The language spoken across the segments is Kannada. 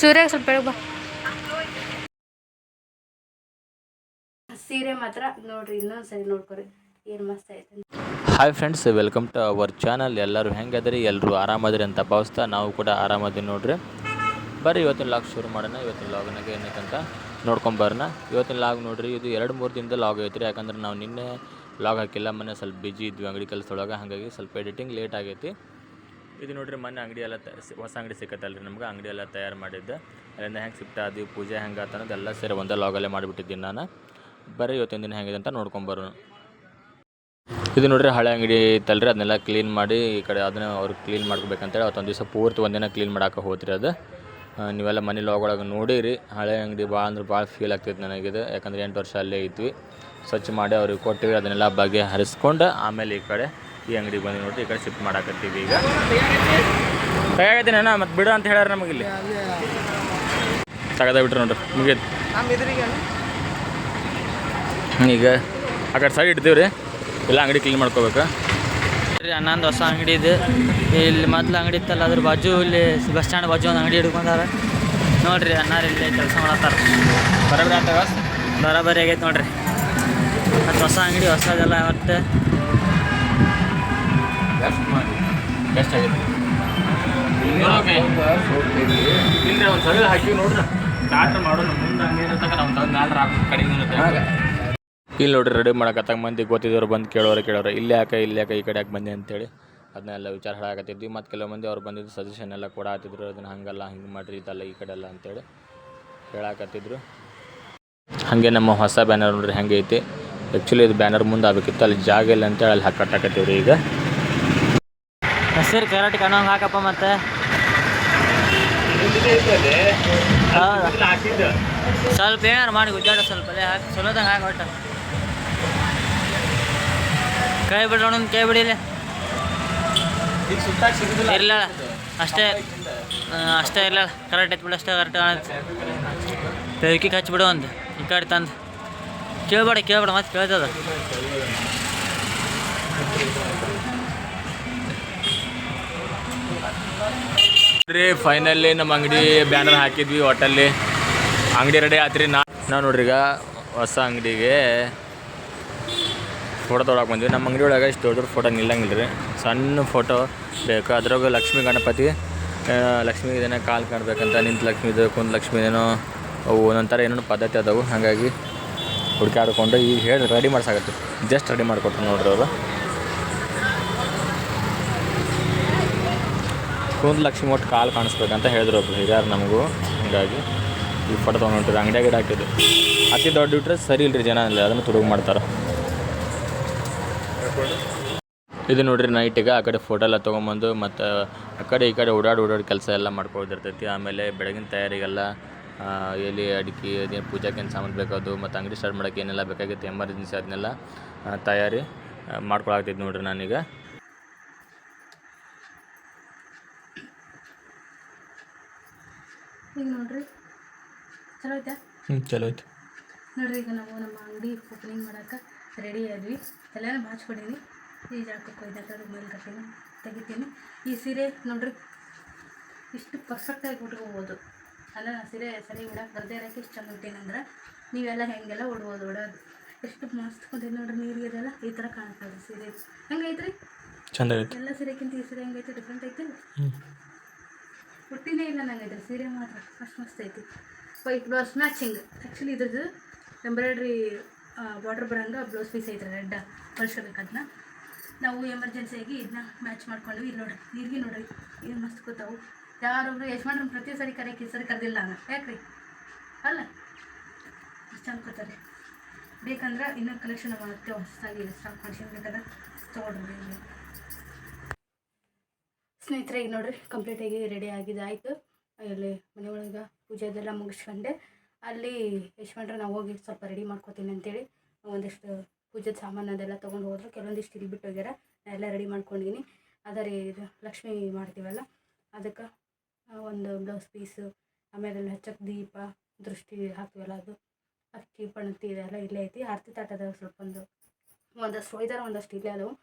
ಸೂರ್ಯ ಸ್ವಲ್ಪ ಬೆಳಗ್ಗೆ ಬಾ. ಸೀರೆ ಮಾತ್ರ ನೋಡ್ರಿ ಇನ್ನೊಂದ್ಸರಿ ನೋಡ್ಕೊರಿ. ಏನು ಮಸ್ತ್ ಐತೆ. Hi friends welcome to our channel ಎಲ್ಲರೂ ಹೆಂಗದ್ರಿ ಎಲ್ಲರೂ ಆರಾಮದ್ರಿ ಅಂತ ಭಾವಿಸ್ತಾ ನಾವು ಕೂಡ ಆರಾಮದ್ರಿ ನೋಡ್ರಿ. ಬರ್ರಿ ಇವತ್ತಿನ ಲಾಗ್ ಶುರು ಮಾಡೋಣ. ಇವತ್ತಿನ ಲಾಗ್ನಾಗ ಏನಕ್ಕಂತ ನೋಡ್ಕೊಂಬರೋಣ ಇವತ್ತಿನ ಲಾಗ್ ನೋಡ್ರಿ ಇದು ಎರಡು ಮೂರು ದಿನದ ಲಾಗ್ ಐತ್ರಿ. ಯಾಕಂದ್ರೆ ನಾವು ನಿನ್ನೆ ಲಾಗ್ ಹಾಕಿಲ್ಲ. ಮೊನ್ನೆ ಸ್ವಲ್ಪ ಬಿಜಿ ಇದ್ವಿ ಅಂಗಡಿ ಕೆಲಸದೊಳಗೆ. ಹಾಗಾಗಿ ಸ್ವಲ್ಪ ಎಡಿಟಿಂಗ್ ಲೇಟ್ ಆಗೈತಿ. ಇದು ನೋಡ್ರಿ ಮೊನ್ನೆ ಅಂಗಡಿ ಎಲ್ಲ ಹೊಸ ಅಂಗಡಿ ಸಿಕ್ಕತ್ತಲ್ರಿ ನಮ್ಗೆ. ಅಂಗಡಿ ಎಲ್ಲ ತಯಾರು ಮಾಡಿದ್ದೆ. ಅಲ್ಲಿಂದ ಹೆಂಗೆ ಶಿಫ್ಟ್ ಅದು ಪೂಜೆ ಹೆಂಗೆ ಆತ ಅನ್ನೋದೆಲ್ಲ ಸೇರಿ ಒಂದೇ ಲಾಗಲ್ಲೇ ಮಾಡಿಬಿಟ್ಟಿದ್ದೀನಿ ನಾನು. ಬರೀ ಇವತ್ತಿನ ದಿನ ಹೆಂಗಿದೆ ಅಂತ ನೋಡ್ಕೊಂಬರು ಇದು ನೋಡ್ರಿ ಹಳೆ ಅಂಗಡಿ ಐತಲ್ರಿ, ಅದನ್ನೆಲ್ಲ ಕ್ಲೀನ್ ಮಾಡಿ ಈ ಕಡೆ ಅದನ್ನ ಅವ್ರು ಕ್ಲೀನ್ ಮಾಡ್ಕೋಬೇಕಂತೇಳಿ ಅವತ್ತೊಂದು ದಿವಸ ಪೂರ್ತಿ ಒಂದಿನ ಕ್ಲೀನ್ ಮಾಡೋಕೆ ಹೋತ್ರಿ ಅದು. ನೀವೆಲ್ಲ ಮನೆ ಒಳಗೆ ನೋಡಿರಿ, ಹಳೆ ಅಂಗಡಿ ಭಾಳ ಅಂದ್ರೆ ಭಾಳ ಫೀಲ್ ಆಗ್ತೈತೆ ನನಗಿದೆ. ಯಾಕಂದ್ರೆ ಎಂಟು ವರ್ಷ ಅಲ್ಲೇ ಇದ್ವಿ. ಸ್ವಚ್ಛ ಮಾಡಿ ಅವ್ರಿಗೆ ಕೊಟ್ಟಿವಿ, ಅದನ್ನೆಲ್ಲ ಬಗೆ ಹರಿಸ್ಕೊಂಡು ಆಮೇಲೆ ಈ ಕಡೆ ಈ ಅಂಗಡಿಗೆ ಬಂದು ನೋಡ್ರಿ ಈ ಕಡೆ ಶಿಫ್ಟ್ ಮಾಡಾಕತ್ತೀವಿ ಈಗ. ತಗಾಗೈತಿ ಅಣ್ಣ ಮತ್ತೆ ಬಿಡು ಅಂತ ಹೇಳ್ಯಾರ ನಮಗೆ ಇಲ್ಲಿ. ತಗದ ಬಿಟ್ರಿ ನೋಡ್ರಿ ಮುಗಿಯ ಈಗ ಆ ಕಡೆ ಸೈಡ್ ಇಡ್ತೀವಿ ರೀ ಇಲ್ಲ ಅಂಗಡಿ ಕ್ಲೀನ್ ಮಾಡ್ಕೋಬೇಕು. ರೀ ಅನ್ನೊಂದು ಹೊಸ ಅಂಗಡಿ ಇದೆ. ಇಲ್ಲಿ ಮೊದ್ಲು ಅಂಗಡಿ ಇತ್ತಲ್ಲ ಅದ್ರ ಬಾಜು ಇಲ್ಲಿ ಬಸ್ ಸ್ಟ್ಯಾಂಡ್ ಬಾಜು ಒಂದು ಅಂಗಡಿ ಹಿಡ್ಕೊಂಡಾರ. ನೋಡ್ರಿ ಅನ್ನಾರ ಇಲ್ಲಿ ಕೆಲಸ ಮಾಡತ್ತಾರ. ಬರೋಬ್ರಿ ಆಗ್ತದ ಬರಾಬರಿ ಆಗೈತೆ ನೋಡ್ರಿ. ಮತ್ತೆ ಹೊಸ ಅಂಗಡಿ ಹೊಸದೆಲ್ಲ ಮತ್ತೆ ಬೆಸ್ಟ್ ಒಂದು ಸಲ ಹಾಕಿ ನೋಡ್ರಿ. ಮಾಡೋಣ. ಮುಂದೆ ನಾವು ತಂದು ಹಾಕಿ ಕಡೆಗೆ ಇಲ್ಲಿ ನೋಡ್ರಿ ರೆಡಿ ಮಾಡಕತ್ತಾಗ ಮಂದಿ ಗೊತ್ತಿದ್ದವ್ರು ಬಂದು ಕೇಳೋರು ಕೇಳೋರು. ಇಲ್ಲಿ ಯಾಕೆ ಇಲ್ಲಿ ಯಾಕೆ ಈ ಕಡೆ ಯಾಕೆ ಬಂದೆ ಅಂತೇಳಿ ಅದನ್ನೆಲ್ಲ ವಿಚಾರ ಹೇಳಕತ್ತಿದ್ವಿ ಮತ್ತು ಕೆಲವು ಮಂದಿ ಅವ್ರು ಬಂದಿದ್ದು ಸಜೆಷನ್ ಎಲ್ಲ ಕೊಡಾತಿದ್ರು ಅದನ್ನು ಹಂಗಲ್ಲ ಹಿಂಗೆ ಮಾಡ್ರಿ ಇದಲ್ಲ ಈ ಕಡೆ ಎಲ್ಲ ಅಂತೇಳಿ ಹೇಳಾಕತ್ತಿದ್ರು. ಹಾಗೆ ನಮ್ಮ ಹೊಸ ಬ್ಯಾನರ್ ನೋಡ್ರಿ ಹೆಂಗೈತಿ. ಐತಿ ಆ್ಯಕ್ಚುಲಿ ಇದು ಬ್ಯಾನರ್ ಮುಂದೆ ಆಗಬೇಕಿತ್ತು. ಅಲ್ಲಿ ಜಾಗ ಇಲ್ಲ ಅಂತೇಳಿ ಅಲ್ಲಿ ಹಾಕಟ್ಟಾಕತ್ತೀವ್ರಿ ಈಗ. ಹೆಸರು ಕರಾಟಿ ಕಣ್ಣಂಗೆ ಹಾಕಪ್ಪ ಮತ್ತೆ. ಸ್ವಲ್ಪ ಏನಾರು ಮಾಡಿ ಗುಜ್ಜಾಡ ಸ್ವಲ್ಪ ಅಲ್ಲೇ ಹಾಕಿ ಚಲೋದಂಗೆ ಹಾಕಿ ಒಟ್ಟು ಕೈ ಬಿಡೋಣ ಕೈ ಬಿಡಿಲ್ಲ ಇರಲ್ಲ ಅಷ್ಟೇ ಅಷ್ಟೇ ಇರಲ್ಲ ಕರೆಕ್ಟ್ ಐತೆ ಬಿಡು ಅಷ್ಟೇ ಕರೆಕ್ಟ್ ಕಾಣುತ್ತೆ ಪೇವಿಕಿಗೆ ಹಚ್ಬಿಡು ಒಂದು, ಈ ಕಡೆ ತಂದು. ಕೇಳ್ಬೇಡ ಕೇಳ್ಬೇಡ, ಮತ್ತೆ ಕೇಳ್ತದ. ರೀ ಫೈನಲಿ ನಮ್ಮ ಅಂಗಡಿ ಬ್ಯಾನರ್ ಹಾಕಿದ್ವಿ ಹೋಟೆಲ್ಲಿ ಅಂಗಡಿ ರೆಡಿ ಆತ್ರಿ. ನಾ ನಾವು ನೋಡ್ರಿ ಈಗ ಹೊಸ ಅಂಗಡಿಗೆ ಫೋಟೋ ತೊಗೊಳಕ್ಕೆ ಬಂದ್ವಿ. ನಮ್ಮ ಅಂಗಡಿ ಒಳಗೆ ಇಷ್ಟು ದೊಡ್ಡ ಫೋಟೋ ನಿಲ್ಲಂಗಿಲ್ಲ ರೀ ಸಣ್ಣ ಫೋಟೋ ಬೇಕು. ಅದ್ರಾಗ ಲಕ್ಷ್ಮೀ ಗಣಪತಿ ಲಕ್ಷ್ಮಿ ಲಕ್ಷ್ಮೀ ಇದೇನೋ ಕಾಲು ಕಾಣ್ಬೇಕಂತ, ನಿಂತು ಲಕ್ಷ್ಮೀದು ಕುಂದ್ ಲಕ್ಷ್ಮೀದೇನೋ ಅವು ಒಂದೊಂಥರ ಏನೇನು ಪದ್ಧತಿ ಅದಾವು. ಹಾಗಾಗಿ ಹುಡುಕಾಡ್ಕೊಂಡು ಈಗ ಹೇಳಿ ರೆಡಿ ಮಾಡ್ಸಾಕತ್ತಿ ಜಸ್ಟ್ ರೆಡಿ ಮಾಡಿಕೊಟ್ರು ನೋಡ್ರಿ ಅವರು. ಕುಂದ್ ಲಕ್ಷ್ಮಿ ಒಟ್ಟು ಕಾಲು ಕಾಣಿಸ್ಬೇಕಂತ ಹೇಳಿದ್ರು ಒಬ್ರು ಹಿರಿಯರು ನಮಗೂ. ಹಂಗಾಗಿ ಈ ಫೋಟೋ ತೊಗೊಂಡು ಅಂಗಡಿಯಾಗ ಗಿಡ ಹಾಕಿದ್ದು. ಅತಿ ದೊಡ್ಡ ಇಟ್ರೆ ಸರಿ ಇಲ್ರಿ ಜನ ಇಲ್ಲ ಅದನ್ನು ತುಡುಗು ಮಾಡ್ತಾರೆ. ಇದು ನೋಡ್ರಿ ನೈಟಿಗೆ ಆ ಕಡೆ ಫೋಟೋ ಎಲ್ಲ ತೊಗೊಂಬಂದು ಮತ್ತು ಆ ಕಡೆ ಈ ಕಡೆ ಓಡಾಡಿ ಓಡಾಡಿ ಕೆಲಸ ಎಲ್ಲ ಮಾಡ್ಕೊಳ್ತಿರ್ತೈತಿ. ಆಮೇಲೆ ಬೆಳಗಿನ ತಯಾರಿಗೆಲ್ಲ ಎಲ್ಲಿ ಎಲೆ, ಅಡಿಕೆ, ಅದೇನು ಪೂಜಾಕ್ಕೆ ಏನು ಸಾಮಾನು ಬೇಕಾದು ಮತ್ತು ಅಂಗಡಿ ಸ್ಟಾರ್ಟ್ ಮಾಡೋಕ್ಕೆ ಏನೆಲ್ಲ ಬೇಕಾಗಿತ್ತು ಎಮರ್ಜೆನ್ಸಿ ಅದನ್ನೆಲ್ಲ ತಯಾರಿ ಮಾಡ್ಕೊಳಾಗ್ತೈತಿ ನೋಡ್ರಿ ನಾನೀಗ. ಈಗ ನೋಡ್ರಿ. ಚಲೋ ಐತೆ? ಹ್ಞೂ ಚಲೋ ಐತಿ. ನೋಡ್ರಿ ಈಗ ನಾವು ನಮ್ಮ ಅಂಗಡಿ ಓಪನಿಂಗ್ ಮಾಡೋಕೆ ರೆಡಿ ಆದ್ವಿ. ಎಲ್ಲನೂ ಬಾಚ್ಕೊಡೀನಿ ಈ ಜಾಗಕ್ಕೆ ಒಯ್ದಾಕ ಮೇಲೆ ಕಟ್ಟಿನಿ ತೆಗಿತೀನಿ. ಈ ಸೀರೆ ನೋಡ್ರಿ ಇಷ್ಟು ಪರ್ಫೆಕ್ಟಾಗಿ ಉಟ್ಕೋಬೋದು. ಅಲ್ಲ ನಾ ಸೀರೆ ಸರಿ ಬಿಡಕ್ಕೆ ಬರದೇ ಇರೋಕ್ಕೆ ಇಷ್ಟು ಚಂದ ಉಟ್ಟೀನಿ ಅಂದ್ರೆ ನೀವೆಲ್ಲ ಹೆಂಗೆಲ್ಲ ಉಡ್ಬೋದು ಉಡೋದು ಎಷ್ಟು ಮಸ್ತ್ ಕುಂತೈತೆ ನೋಡ್ರಿ ನೀರಿಗೆಲ್ಲ ಈ ಥರ ಕಾಣ್ತದೆ ಸೀರೆ. ಹೆಂಗೈತ್ರಿ? ಚಂದ ಎಲ್ಲ ಸೀರೆಕ್ಕಿಂತ ಈ ಸೀರೆ ಹೆಂಗೈತೆ? ಡಿಫ್ರೆಂಟ್ ಐತಿ ಹುಟ್ಟಿನೇ ಇಲ್ಲ ನಂಗೆ ಇದ್ರ ಸೀರೆ ಮಾತ್ರ. ಅಷ್ಟು ಮಸ್ತ್ ಐತಿ. ವೈಟ್ ಬ್ಲೌಸ್ ಮ್ಯಾಚಿಂಗ್ ಆ್ಯಕ್ಚುಲಿ ಇದ್ರದ್ದು ಎಂಬ್ರಾಯ್ಡ್ರಿ ಬಾರ್ಡರ್ ಬರೋಂಗೆ ಬ್ಲೌಸ್ ಪೀಸ್ ಐತ್ರಿ ರೆಡ್ ಹೊಲ್ಸ್ಕೋಬೇಕದನ್ನ ನಾವು ಎಮರ್ಜೆನ್ಸಿಯಾಗಿ ಇದನ್ನ ಮ್ಯಾಚ್ ಮಾಡ್ಕೊಂಡು ಇಲ್ಲಿ ನೋಡ್ರಿ, ನೀರಿಗೆ ನೋಡ್ರಿ. ಏನು ಮಸ್ತ್ ಕೂತಾವು ಯಾರೊಬ್ರು ಯಜಮಾನ್ರು ಪ್ರತಿ ಸರಿ ಕರೆ, ಈ ಸರಿ ಕರೆದಿಲ್ಲ ನಾನು ಯಾಕ್ರಿ? ಅಲ್ಲ? ಅಷ್ಟು ಚಂದ ಕೂತಾರೆ ಬೇಕಂದ್ರೆ ಇನ್ನೂ ಕಲೆಕ್ಷನ್ ಮಾಡುತ್ತೆ ಹೊಸದಾಗಿ ಸ್ಟಾಕ್ ಮಾಡ್ಸ್ಕೊಬೇಕಾದ್ರೆ ತೊಗೊಂಡ್ರಿ. ಸ್ನೇಹಿತರೆ, ಈಗ ನೋಡ್ರಿ ಕಂಪ್ಲೀಟಾಗಿ ರೆಡಿ ಆಗಿದೆ. ಆಯಿತು. ಅಲ್ಲಿ ಮನೆ ಒಳಗೆ ಪೂಜೆ ಅದೆಲ್ಲ ಮುಗಿಸ್ಕೊಂಡೆ. ಅಲ್ಲಿ ಯಶವಂಡ್ರೆ ನಾವು ಹೋಗಿ ಸ್ವಲ್ಪ ರೆಡಿ ಮಾಡ್ಕೋತೀನಿ ಅಂತೇಳಿ ಒಂದಿಷ್ಟು ಪೂಜೆದ ಸಾಮಾನು ಅದೆಲ್ಲ ತೊಗೊಂಡು ಹೋದ್ರು. ಕೆಲವೊಂದಿಷ್ಟು ಇಲ್ಲಿ ಬಿಟ್ಟು ಹೋಗ್ಯಾರ. ನಾ ಎಲ್ಲ ರೆಡಿ ಮಾಡ್ಕೊಂಡಿದ್ದೀನಿ ಅದೇ ರೀ, ಇದು ಲಕ್ಷ್ಮಿ ಮಾಡ್ತೀವಲ್ಲ, ಅದಕ್ಕೆ ಒಂದು ಬ್ಲೌಸ್ ಪೀಸು ಆಮೇಲೆ ಹಚ್ಚಕ್ಕೆ ದೀಪ, ದೃಷ್ಟಿ ಹಾಕ್ತೀವಲ್ಲ ಅದು. ಅಕ್ಕಿ, ಪಣತಿ ಇದೆಲ್ಲ ಇಲ್ಲೇ ಐತಿ. ಆರತಿ ತಾಟದ ಸ್ವಲ್ಪ ಒಂದು, ಒಂದಷ್ಟು, ಒಯ್ದಾರ ಒಂದಷ್ಟು ಇಲ್ಲೇ ಅದಾವು.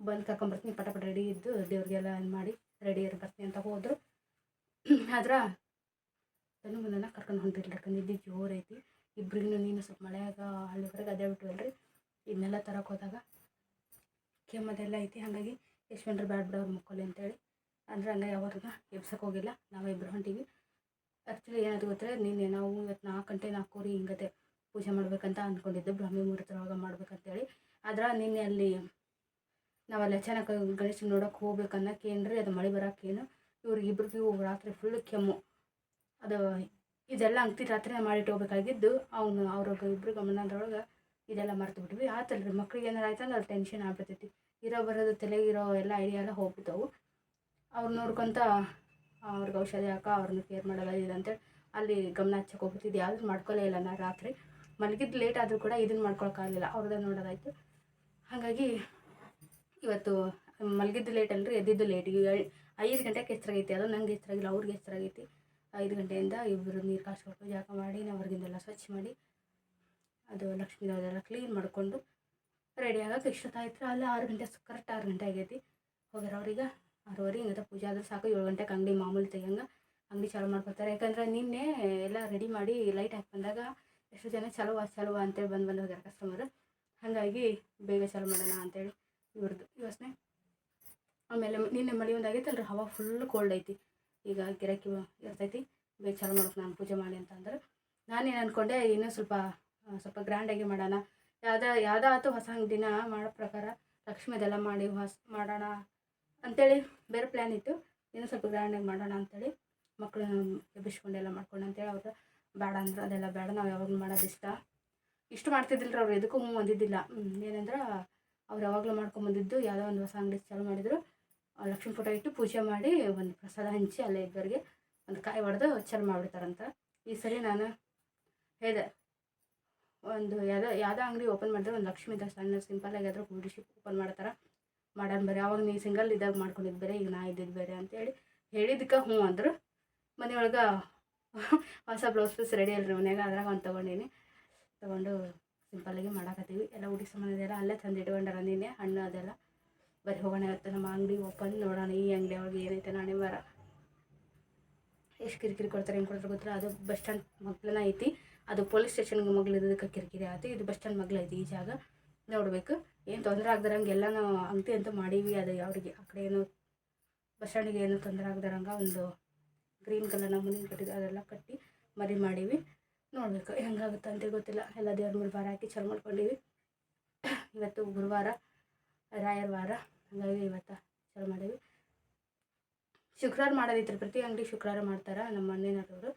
ಬಂದು ಕರ್ಕೊಂಬರ್ತೀನಿ ಪಟ ಪಟ ರೆಡಿ ಇದ್ದು ದೇವ್ರಿಗೆಲ್ಲ ಮಾಡಿ. ರೆಡಿ ಇರು, ಬರ್ತೀನಿ ಅಂತ ಹೋದರು. ಆದ್ರೆ ತನ್ನ ಮುಂದನ ಕರ್ಕೊಂಡು ಯಾಕಂದ್ರೆ ನಿದ್ದೆ ಜೋರು ಐತಿ. ಇಬ್ರಿಗೂ ನೀನು ಸ್ವಲ್ಪ ಮಳೆಯಾಗ ಹಳ್ಳಿ ಹೊರಗೆ ಅದೇ ಬಿಟ್ವಲ್ರಿ. ಇದನ್ನೆಲ್ಲ ತರಕ್ಕೆ ಹೋದಾಗ ಕೆಮ್ಮದೆಲ್ಲ ಐತಿ. ಹಾಗಾಗಿ ಯಶ್ವಂಡ್ರು ಬ್ಯಾಡ್ ಬಿಡ ಅವ್ರು ಮುಕ್ಕೊಲಿ ಅಂತೇಳಿ. ಅಂದ್ರೆ ಹಂಗಾಗಿ ಅವ್ರನ್ನ ಎಬ್ಸಕ್ಕೆ ಹೋಗಿಲ್ಲ. ನಾವು ಇಬ್ಬರು ಹೊಂಟೀವಿ. ಆ್ಯಕ್ಚುಲಿ ಏನಾದ್ರು ಗೊತ್ತರೆ ನಿನ್ನೆ ನಾವು ಇವತ್ತು ನಾಲ್ಕು ಗಂಟೆ ನಾಲ್ಕೂವರೆ ಹಿಂಗತೆ ಪೂಜೆ ಮಾಡ್ಬೇಕಂತ ಅಂದ್ಕೊಂಡಿದ್ದೆ ಬ್ರಾಹ್ಮಿ ಮುಹೂರ್ತದೊಳಗೆ ಮಾಡ್ಬೇಕಂತೇಳಿ. ಆದ್ರೆ ನಿನ್ನೆ ಅಲ್ಲಿ ನಾವಲ್ಲಿ ಅಚಾನಕ್ ಗಣೇಶನ ನೋಡೋಕೆ ಹೋಗ್ಬೇಕನ್ನೋಕೆ ಏನು ರೀ ಅದು ಮಳೆ ಬರೋಕ್ಕೇನು ಇವ್ರಿಗೆ ಇಬ್ರಿಗೆ ರಾತ್ರಿ ಫುಲ್ ಕೆಮ್ಮು. ಅದು ಇದೆಲ್ಲ ಅಂಗತಿ ರಾತ್ರಿ ಮಾಡಿಟ್ಟು ಹೋಗ್ಬೇಕಾಗಿದ್ದು, ಅವನು ಅವ್ರಿಗೆ ಇಬ್ಬರು ಗಮನದೊಳಗೆ ಇದೆಲ್ಲ ಮರ್ತು ಬಿಟ್ವಿ. ರೀ ಮಕ್ಳಿಗೆ ಏನಾರು ಆಯ್ತಂದ್ರೆ ಅದು ಟೆನ್ಷನ್ ಆಗ್ಬಿಡ್ತೈತಿ. ಇರೋ ಬರೋದು ತಲೆಗಿರೋ ಎಲ್ಲ ಐಡಿಯಾ ಎಲ್ಲ ಹೋಗ್ಬಿಟ್ಟವು ಅವ್ರು ನೋಡ್ಕೊತ ಅವ್ರಿಗೆ ಔಷಧಿ ಹಾಕ ಅವ್ರನ್ನ ಕೇರ್ ಮಾಡಲ್ಲ ಅಂತೇಳಿ ಅಲ್ಲಿ ಗಮನ ಹಚ್ಚಕ್ಕೆ ಹೋಗ್ಬಿಟ್ಟಿದ್ದು ಯಾವ್ದು ಮಾಡ್ಕೊಳ್ಳೇ ಇಲ್ಲ ನಾ ರಾತ್ರಿ. ಮಲಗಿದ್ದು ಲೇಟ್ ಆದರೂ ಕೂಡ ಇದನ್ನು ಮಾಡ್ಕೊಳಕ್ಕಾಗಲಿಲ್ಲ ಅವ್ರದ್ದು ನೋಡೋದಾಯ್ತು. ಹಾಗಾಗಿ ಇವತ್ತು ಮಲಗಿದ್ದು ಲೇಟ್ ಅಲ್ರಿ, ಎದ್ದಿದ್ದು ಲೇಟ್ ಈಗ ಐದು ಗಂಟೆಗೆ ಎಚ್ಚರಾಗೈತಿ ಅದು ನಂಗೆ ಎಚ್ಚರಾಗಿಲ್ಲ ಅವ್ರಿಗೆ ಎಚ್ಚರಾಗೈತಿ ಐದು ಗಂಟೆಯಿಂದ ಇಬ್ಬರು ನೀರು ಕಾಸ್ಕೊಟ್ಟು ಜಾಗ ಮಾಡಿ, ನಾವು ಹೊರಗಿಂದೆಲ್ಲ ಸ್ವಚ್ಛ ಮಾಡಿ, ಅದು ಲಕ್ಷ್ಮೀ ದೇವರೆಲ್ಲ ಕ್ಲೀನ್ ಮಾಡಿಕೊಂಡು ರೆಡಿ ಆಗೋಕೆ ಇಷ್ಟೊತ್ತಾಯ್ತು ಅಲ್ಲಿ, ಆರು ಗಂಟೆ ಕರೆಕ್ಟ್ ಆರು ಗಂಟೆ ಆಗೈತಿ. ಹೋಗ್ಯಾರ ಅವ್ರಿಗೆ ಆರೂವರೆ ಹಿಂಗೆ ಪೂಜೆ ಆದ್ರೆ ಸಾಕು, ಏಳು ಗಂಟೆಗೆ ಅಂಗಡಿ ಮಾಮೂಲಿ ತೆಗಿಯಂಗೆ ಅಂಗಡಿ ಚಾಲು ಮಾಡ್ಕೊತಾರೆ. ಯಾಕಂದ್ರೆ ನಿನ್ನೆ ಎಲ್ಲ ರೆಡಿ ಮಾಡಿ ಲೈಟ್ ಹಾಕಿ ಬಂದಾಗ ಎಷ್ಟು ಜನ ಚಲೋ ಚಲೋ ಅಂತೇಳಿ ಬಂದು ಬಂದು ಹೋಗ್ಯಾರ ಕಸ್ಟಮರ್ ಹಾಗಾಗಿ ಬೇಗ ಚಾಲು ಮಾಡೋಣ ಅಂತೇಳಿ. ಇವ್ರದ್ದು ಯೋಚನೆ ಆಮೇಲೆ ನಿನ್ನೆ ಮಳೆ ಒಂದು ಆಗೈತಲ್ರಿ ಹವಾ ಫುಲ್ ಕೋಲ್ಡ್ ಐತಿ. ಈಗ ಗಿರಾಕಿ ಇರ್ತೈತಿ. ಬೇಗ ಚಾಲು ಮಾಡೋಕೆ ನಾನು ಪೂಜೆ ಮಾಡಿ ಅಂತಂದ್ರೆ ನಾನೇನು ಅಂದ್ಕೊಂಡೆ ಇನ್ನೂ ಸ್ವಲ್ಪ ಸ್ವಲ್ಪ ಗ್ರ್ಯಾಂಡಾಗಿ ಮಾಡೋಣ. ಯಾವ್ದು ಯಾವುದೋ ಆಯ್ತು ಹೊಸ ದಿನ ಮಾಡೋ ಪ್ರಕಾರ ಲಕ್ಷ್ಮಿದೆಲ್ಲ ಮಾಡಿ ಹೊಸ ಮಾಡೋಣ ಅಂತೇಳಿ ಬೇರೆ ಪ್ಲ್ಯಾನ್ ಇತ್ತು. ಇನ್ನೂ ಸ್ವಲ್ಪ ಗ್ರ್ಯಾಂಡಾಗಿ ಮಾಡೋಣ ಅಂತೇಳಿ ಮಕ್ಕಳು ಎಬ್ಬಿಸ್ಕೊಂಡೆಲ್ಲ ಮಾಡ್ಕೊಂಡು ಅಂತೇಳಿ ಅವ್ರು ಬೇಡ ಅಂದ್ರೆ. ಅದೆಲ್ಲ ಬೇಡ ನಾವು ಯಾವಾಗ ಮಾಡೋದು ಇಷ್ಟ. ಇಷ್ಟು ಮಾಡ್ತಿದ್ದಿಲ್ಲ ಅವ್ರು. ಎದಕ್ಕೂ ಹ್ಞೂ ಅಂದಿದ್ದಿಲ್ಲ. ಹ್ಮ್, ಏನಂದ್ರೆ ಅವ್ರು ಯಾವಾಗಲೂ ಮಾಡ್ಕೊಂಬಂದಿದ್ದು ಯಾವುದೋ ಒಂದು ಹೊಸ ಅಂಗಡಿ ಚಾಲು ಮಾಡಿದ್ರು. ಲಕ್ಷ್ಮೀ ಫೋಟೋ ಇಟ್ಟು ಪೂಜೆ ಮಾಡಿ ಒಂದು ಪ್ರಸಾದ ಹಂಚಿ ಅಲ್ಲೇ ಇದ್ದವ್ರಿಗೆ ಒಂದು ಕಾಯಿ ಹೊಡೆದು ಚಾಲು ಮಾಡಿಬಿಡ್ತಾರಂತ. ಈ ಸರಿ ನಾನು ಹೇಳಿದೆ, ಒಂದು ಯಾವುದೋ ಯಾವುದೋ ಅಂಗಡಿ ಓಪನ್ ಮಾಡಿದ್ರೆ ಒಂದು ಲಕ್ಷ್ಮೀ ಅಂತ ಸಣ್ಣ ಸಿಂಪಲ್ಲಾಗಿ ಆದರೂ ಗುಡಿಸಿ ಓಪನ್ ಮಾಡ್ತಾರೆ. ಮಾಡೋಣ ಬೇರೆ, ಅವಾಗ ನೀ ಸಿಂಗಲ್ ಇದ್ದಾಗ ಮಾಡ್ಕೊಂಡಿದ್ದು ಬೇರೆ, ಈಗ ನಾ ಇದ್ದಿದ್ದು ಬೇರೆ ಅಂತೇಳಿ ಹೇಳಿದ್ದಕ್ಕೆ ಹ್ಞೂ ಅಂದರು. ಮನೆಯೊಳಗೆ ಹೊಸ ಬ್ಲೌಸ್ ಪೀಸ್ ರೆಡಿ ಅಲ್ರಿ ಮನ್ಯಾಗ, ಅದ್ರಾಗ ಒಂದು ತೊಗೊಂಡೀನಿ. ತೊಗೊಂಡು ಸಿಂಪಲ್ಲಾಗಿ ಮಾಡಾಕತ್ತೀವಿ. ಎಲ್ಲ ಊಟ ಸಾಮಾನು ಇದೆಲ್ಲ ಅಲ್ಲೇ ತಂದು ಇಟ್ಕೊಂಡಾರ ನಿನ್ನೆ ಹಣ್ಣು ಅದೆಲ್ಲ. ಬರೀ ಹೋಗೋಣ ಇವತ್ತು ನಮ್ಮ ಅಂಗಡಿ ಓಪನ್ ನೋಡೋಣ, ಈ ಅಂಗಡಿ ಒಳಗೆ ಏನೈತೆ ನಾಳೆ ಮರ ಎಷ್ಟು ಕಿರಿಕಿರಿ ಕೊಡ್ತಾರೆ, ಹೆಂಗೆ ಕೊಡ್ತಾರೆ ಗೊತ್ತಿಲ್ಲ. ಅದು ಬಸ್ ಸ್ಟ್ಯಾಂಡ್ ಮಗ್ಲನ ಐತಿ. ಅದು ಪೊಲೀಸ್ ಸ್ಟೇಷನ್ಗೆ ಮಗ್ಳು ಇದ್ದದಕ್ಕೆ ಕಿರಿಕಿರಿ ಆಯ್ತು ಇದು ಬಸ್ ಸ್ಟ್ಯಾಂಡ್ ಮಗ್ಲು ಐತಿ ಈ ಜಾಗ. ನೋಡಬೇಕು. ಏನು ತೊಂದರೆ ಆಗ್ದಾರಂಗೆ ಎಲ್ಲ ನಾವು ಅಂಗಡಿ ಅಂತ ಮಾಡೀವಿ ಅದು ಅವ್ರಿಗೆ ಆ ಕಡೆ ಏನು ಬಸ್ ಸ್ಟ್ಯಾಂಡಿಗೆ ಏನು ತೊಂದರೆ ಆಗ್ದಾರಂಗೆ ಒಂದು ಗ್ರೀನ್ ಕಲರ್ನ ಮುಂದಿನ ಕಟ್ಟಿದ್ದು ಅದೆಲ್ಲ ಕಟ್ಟಿ ಮರಿ ಮಾಡೀವಿ. ನೋಡಬೇಕು, ಹೆಂಗಾಗುತ್ತೆ ಅಂತ ಗೊತ್ತಿಲ್ಲ. ಎಲ್ಲ ದೇವ್ರ ಮೇಲೆ ಭಾರ ಹಾಕಿ ಚಾಲು ಮಾಡ್ಕೊಂಡೀವಿ. ಇವತ್ತು ಗುರುವಾರ, ರಾಯರ ವಾರ. ಹಾಗಾಗಿ ಇವತ್ತು ಚಾಲು ಮಾಡೀವಿ ಶುಕ್ರವಾರ ಮಾಡೋದಿತ್ತು ಪ್ರತಿ ಅಂಗಡಿ ಶುಕ್ರವಾರ ಮಾಡ್ತಾರೆ? ನಮ್ಮ ಮನೆಯವರು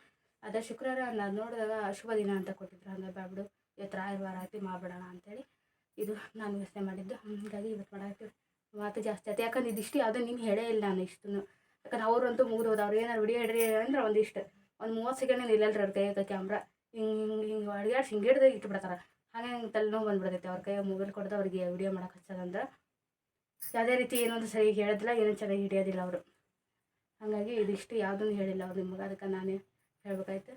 ಅದ ಶುಕ್ರವಾರ ನಾನು ನೋಡಿದಾಗ ಅಶುಭ ದಿನ ಅಂತ ಕೊಟ್ಟಿದ್ರು. ಹಂಗೆ ಬ್ಯಾಬಿಡು ಇವತ್ತು ರಾಯರ ವಾರ ಹಾಕಿ ಮಾಡ್ಬಿಡೋಣ ಅಂತೇಳಿ ಇದು ನಾನು ಯೋಚನೆ ಮಾಡಿದ್ದು. ಹಾಗಾಗಿ ಇವತ್ತು ಮಾಡಾಕ್ತೀವಿ ಮಾತು ಜಾಸ್ತಿ ಆಯ್ತು ಯಾಕಂದ್ರೆ ಇದಿಷ್ಟು ಯಾವುದೋ ನಿಮ್ಗೆ ಹೇಳೇ ಇಲ್ಲ ನಾನು ಇಷ್ಟು ಯಾಕಂದ್ರೆ ಅವರಂತೂ ಮುಗಿದು ಹೋದ ಅವ್ರು ಏನಾರು ವಿಡಿಯೋ ಹಿಡ್ರಿ ಅಂದ್ರೆ ಒಂದಿಷ್ಟು. ಒಂದು ಮೂವತ್ತು ಸೆಕೆಂಡ್ ನಿಲ್ಲಲ್ರಿ ಅವ್ರ ಕೈಯಾಗ ಕ್ಯಾಮ್ರಾ ಹಿಂಗೆ ಹಿಂಗೆ ಅಡಿಗಾಡ್ಸಿ ಹಿಂಗೆ ಹಿಡ್ದು ಇಟ್ಬಿಡ್ತಾರೆ. ಹಾಗೆ ಹಿಂಗೆ ತಲೆನೋವು ಬಂದ್ಬಿಡ್ತೈತೆ. ಅವ್ರ ಕೈಯಾಗ ಮೊಬೈಲ್ ಕೊಡ್ದು ಅವ್ರಿಗೆ ವಿಡಿಯೋ ಮಾಡಕ್ಕೆ ಹಚ್ಚೋದಂದ್ರೆ ಯಾವುದೇ ರೀತಿ ಏನೊಂದು ಸರಿ ಹೇಳೋದಿಲ್ಲ ಏನೂ ಚೆನ್ನಾಗಿ ಹಿಡಿಯೋದಿಲ್ಲ ಅವರು. ಹಾಗಾಗಿ ಇದಿಷ್ಟು ಯಾವುದನ್ನು ಹೇಳಿಲ್ಲ ಅವ್ರು ನಿಮ್ಗೆ. ಅದಕ್ಕೆ ನಾನೇ ಹೇಳ್ಬೇಕಾಯ್ತು.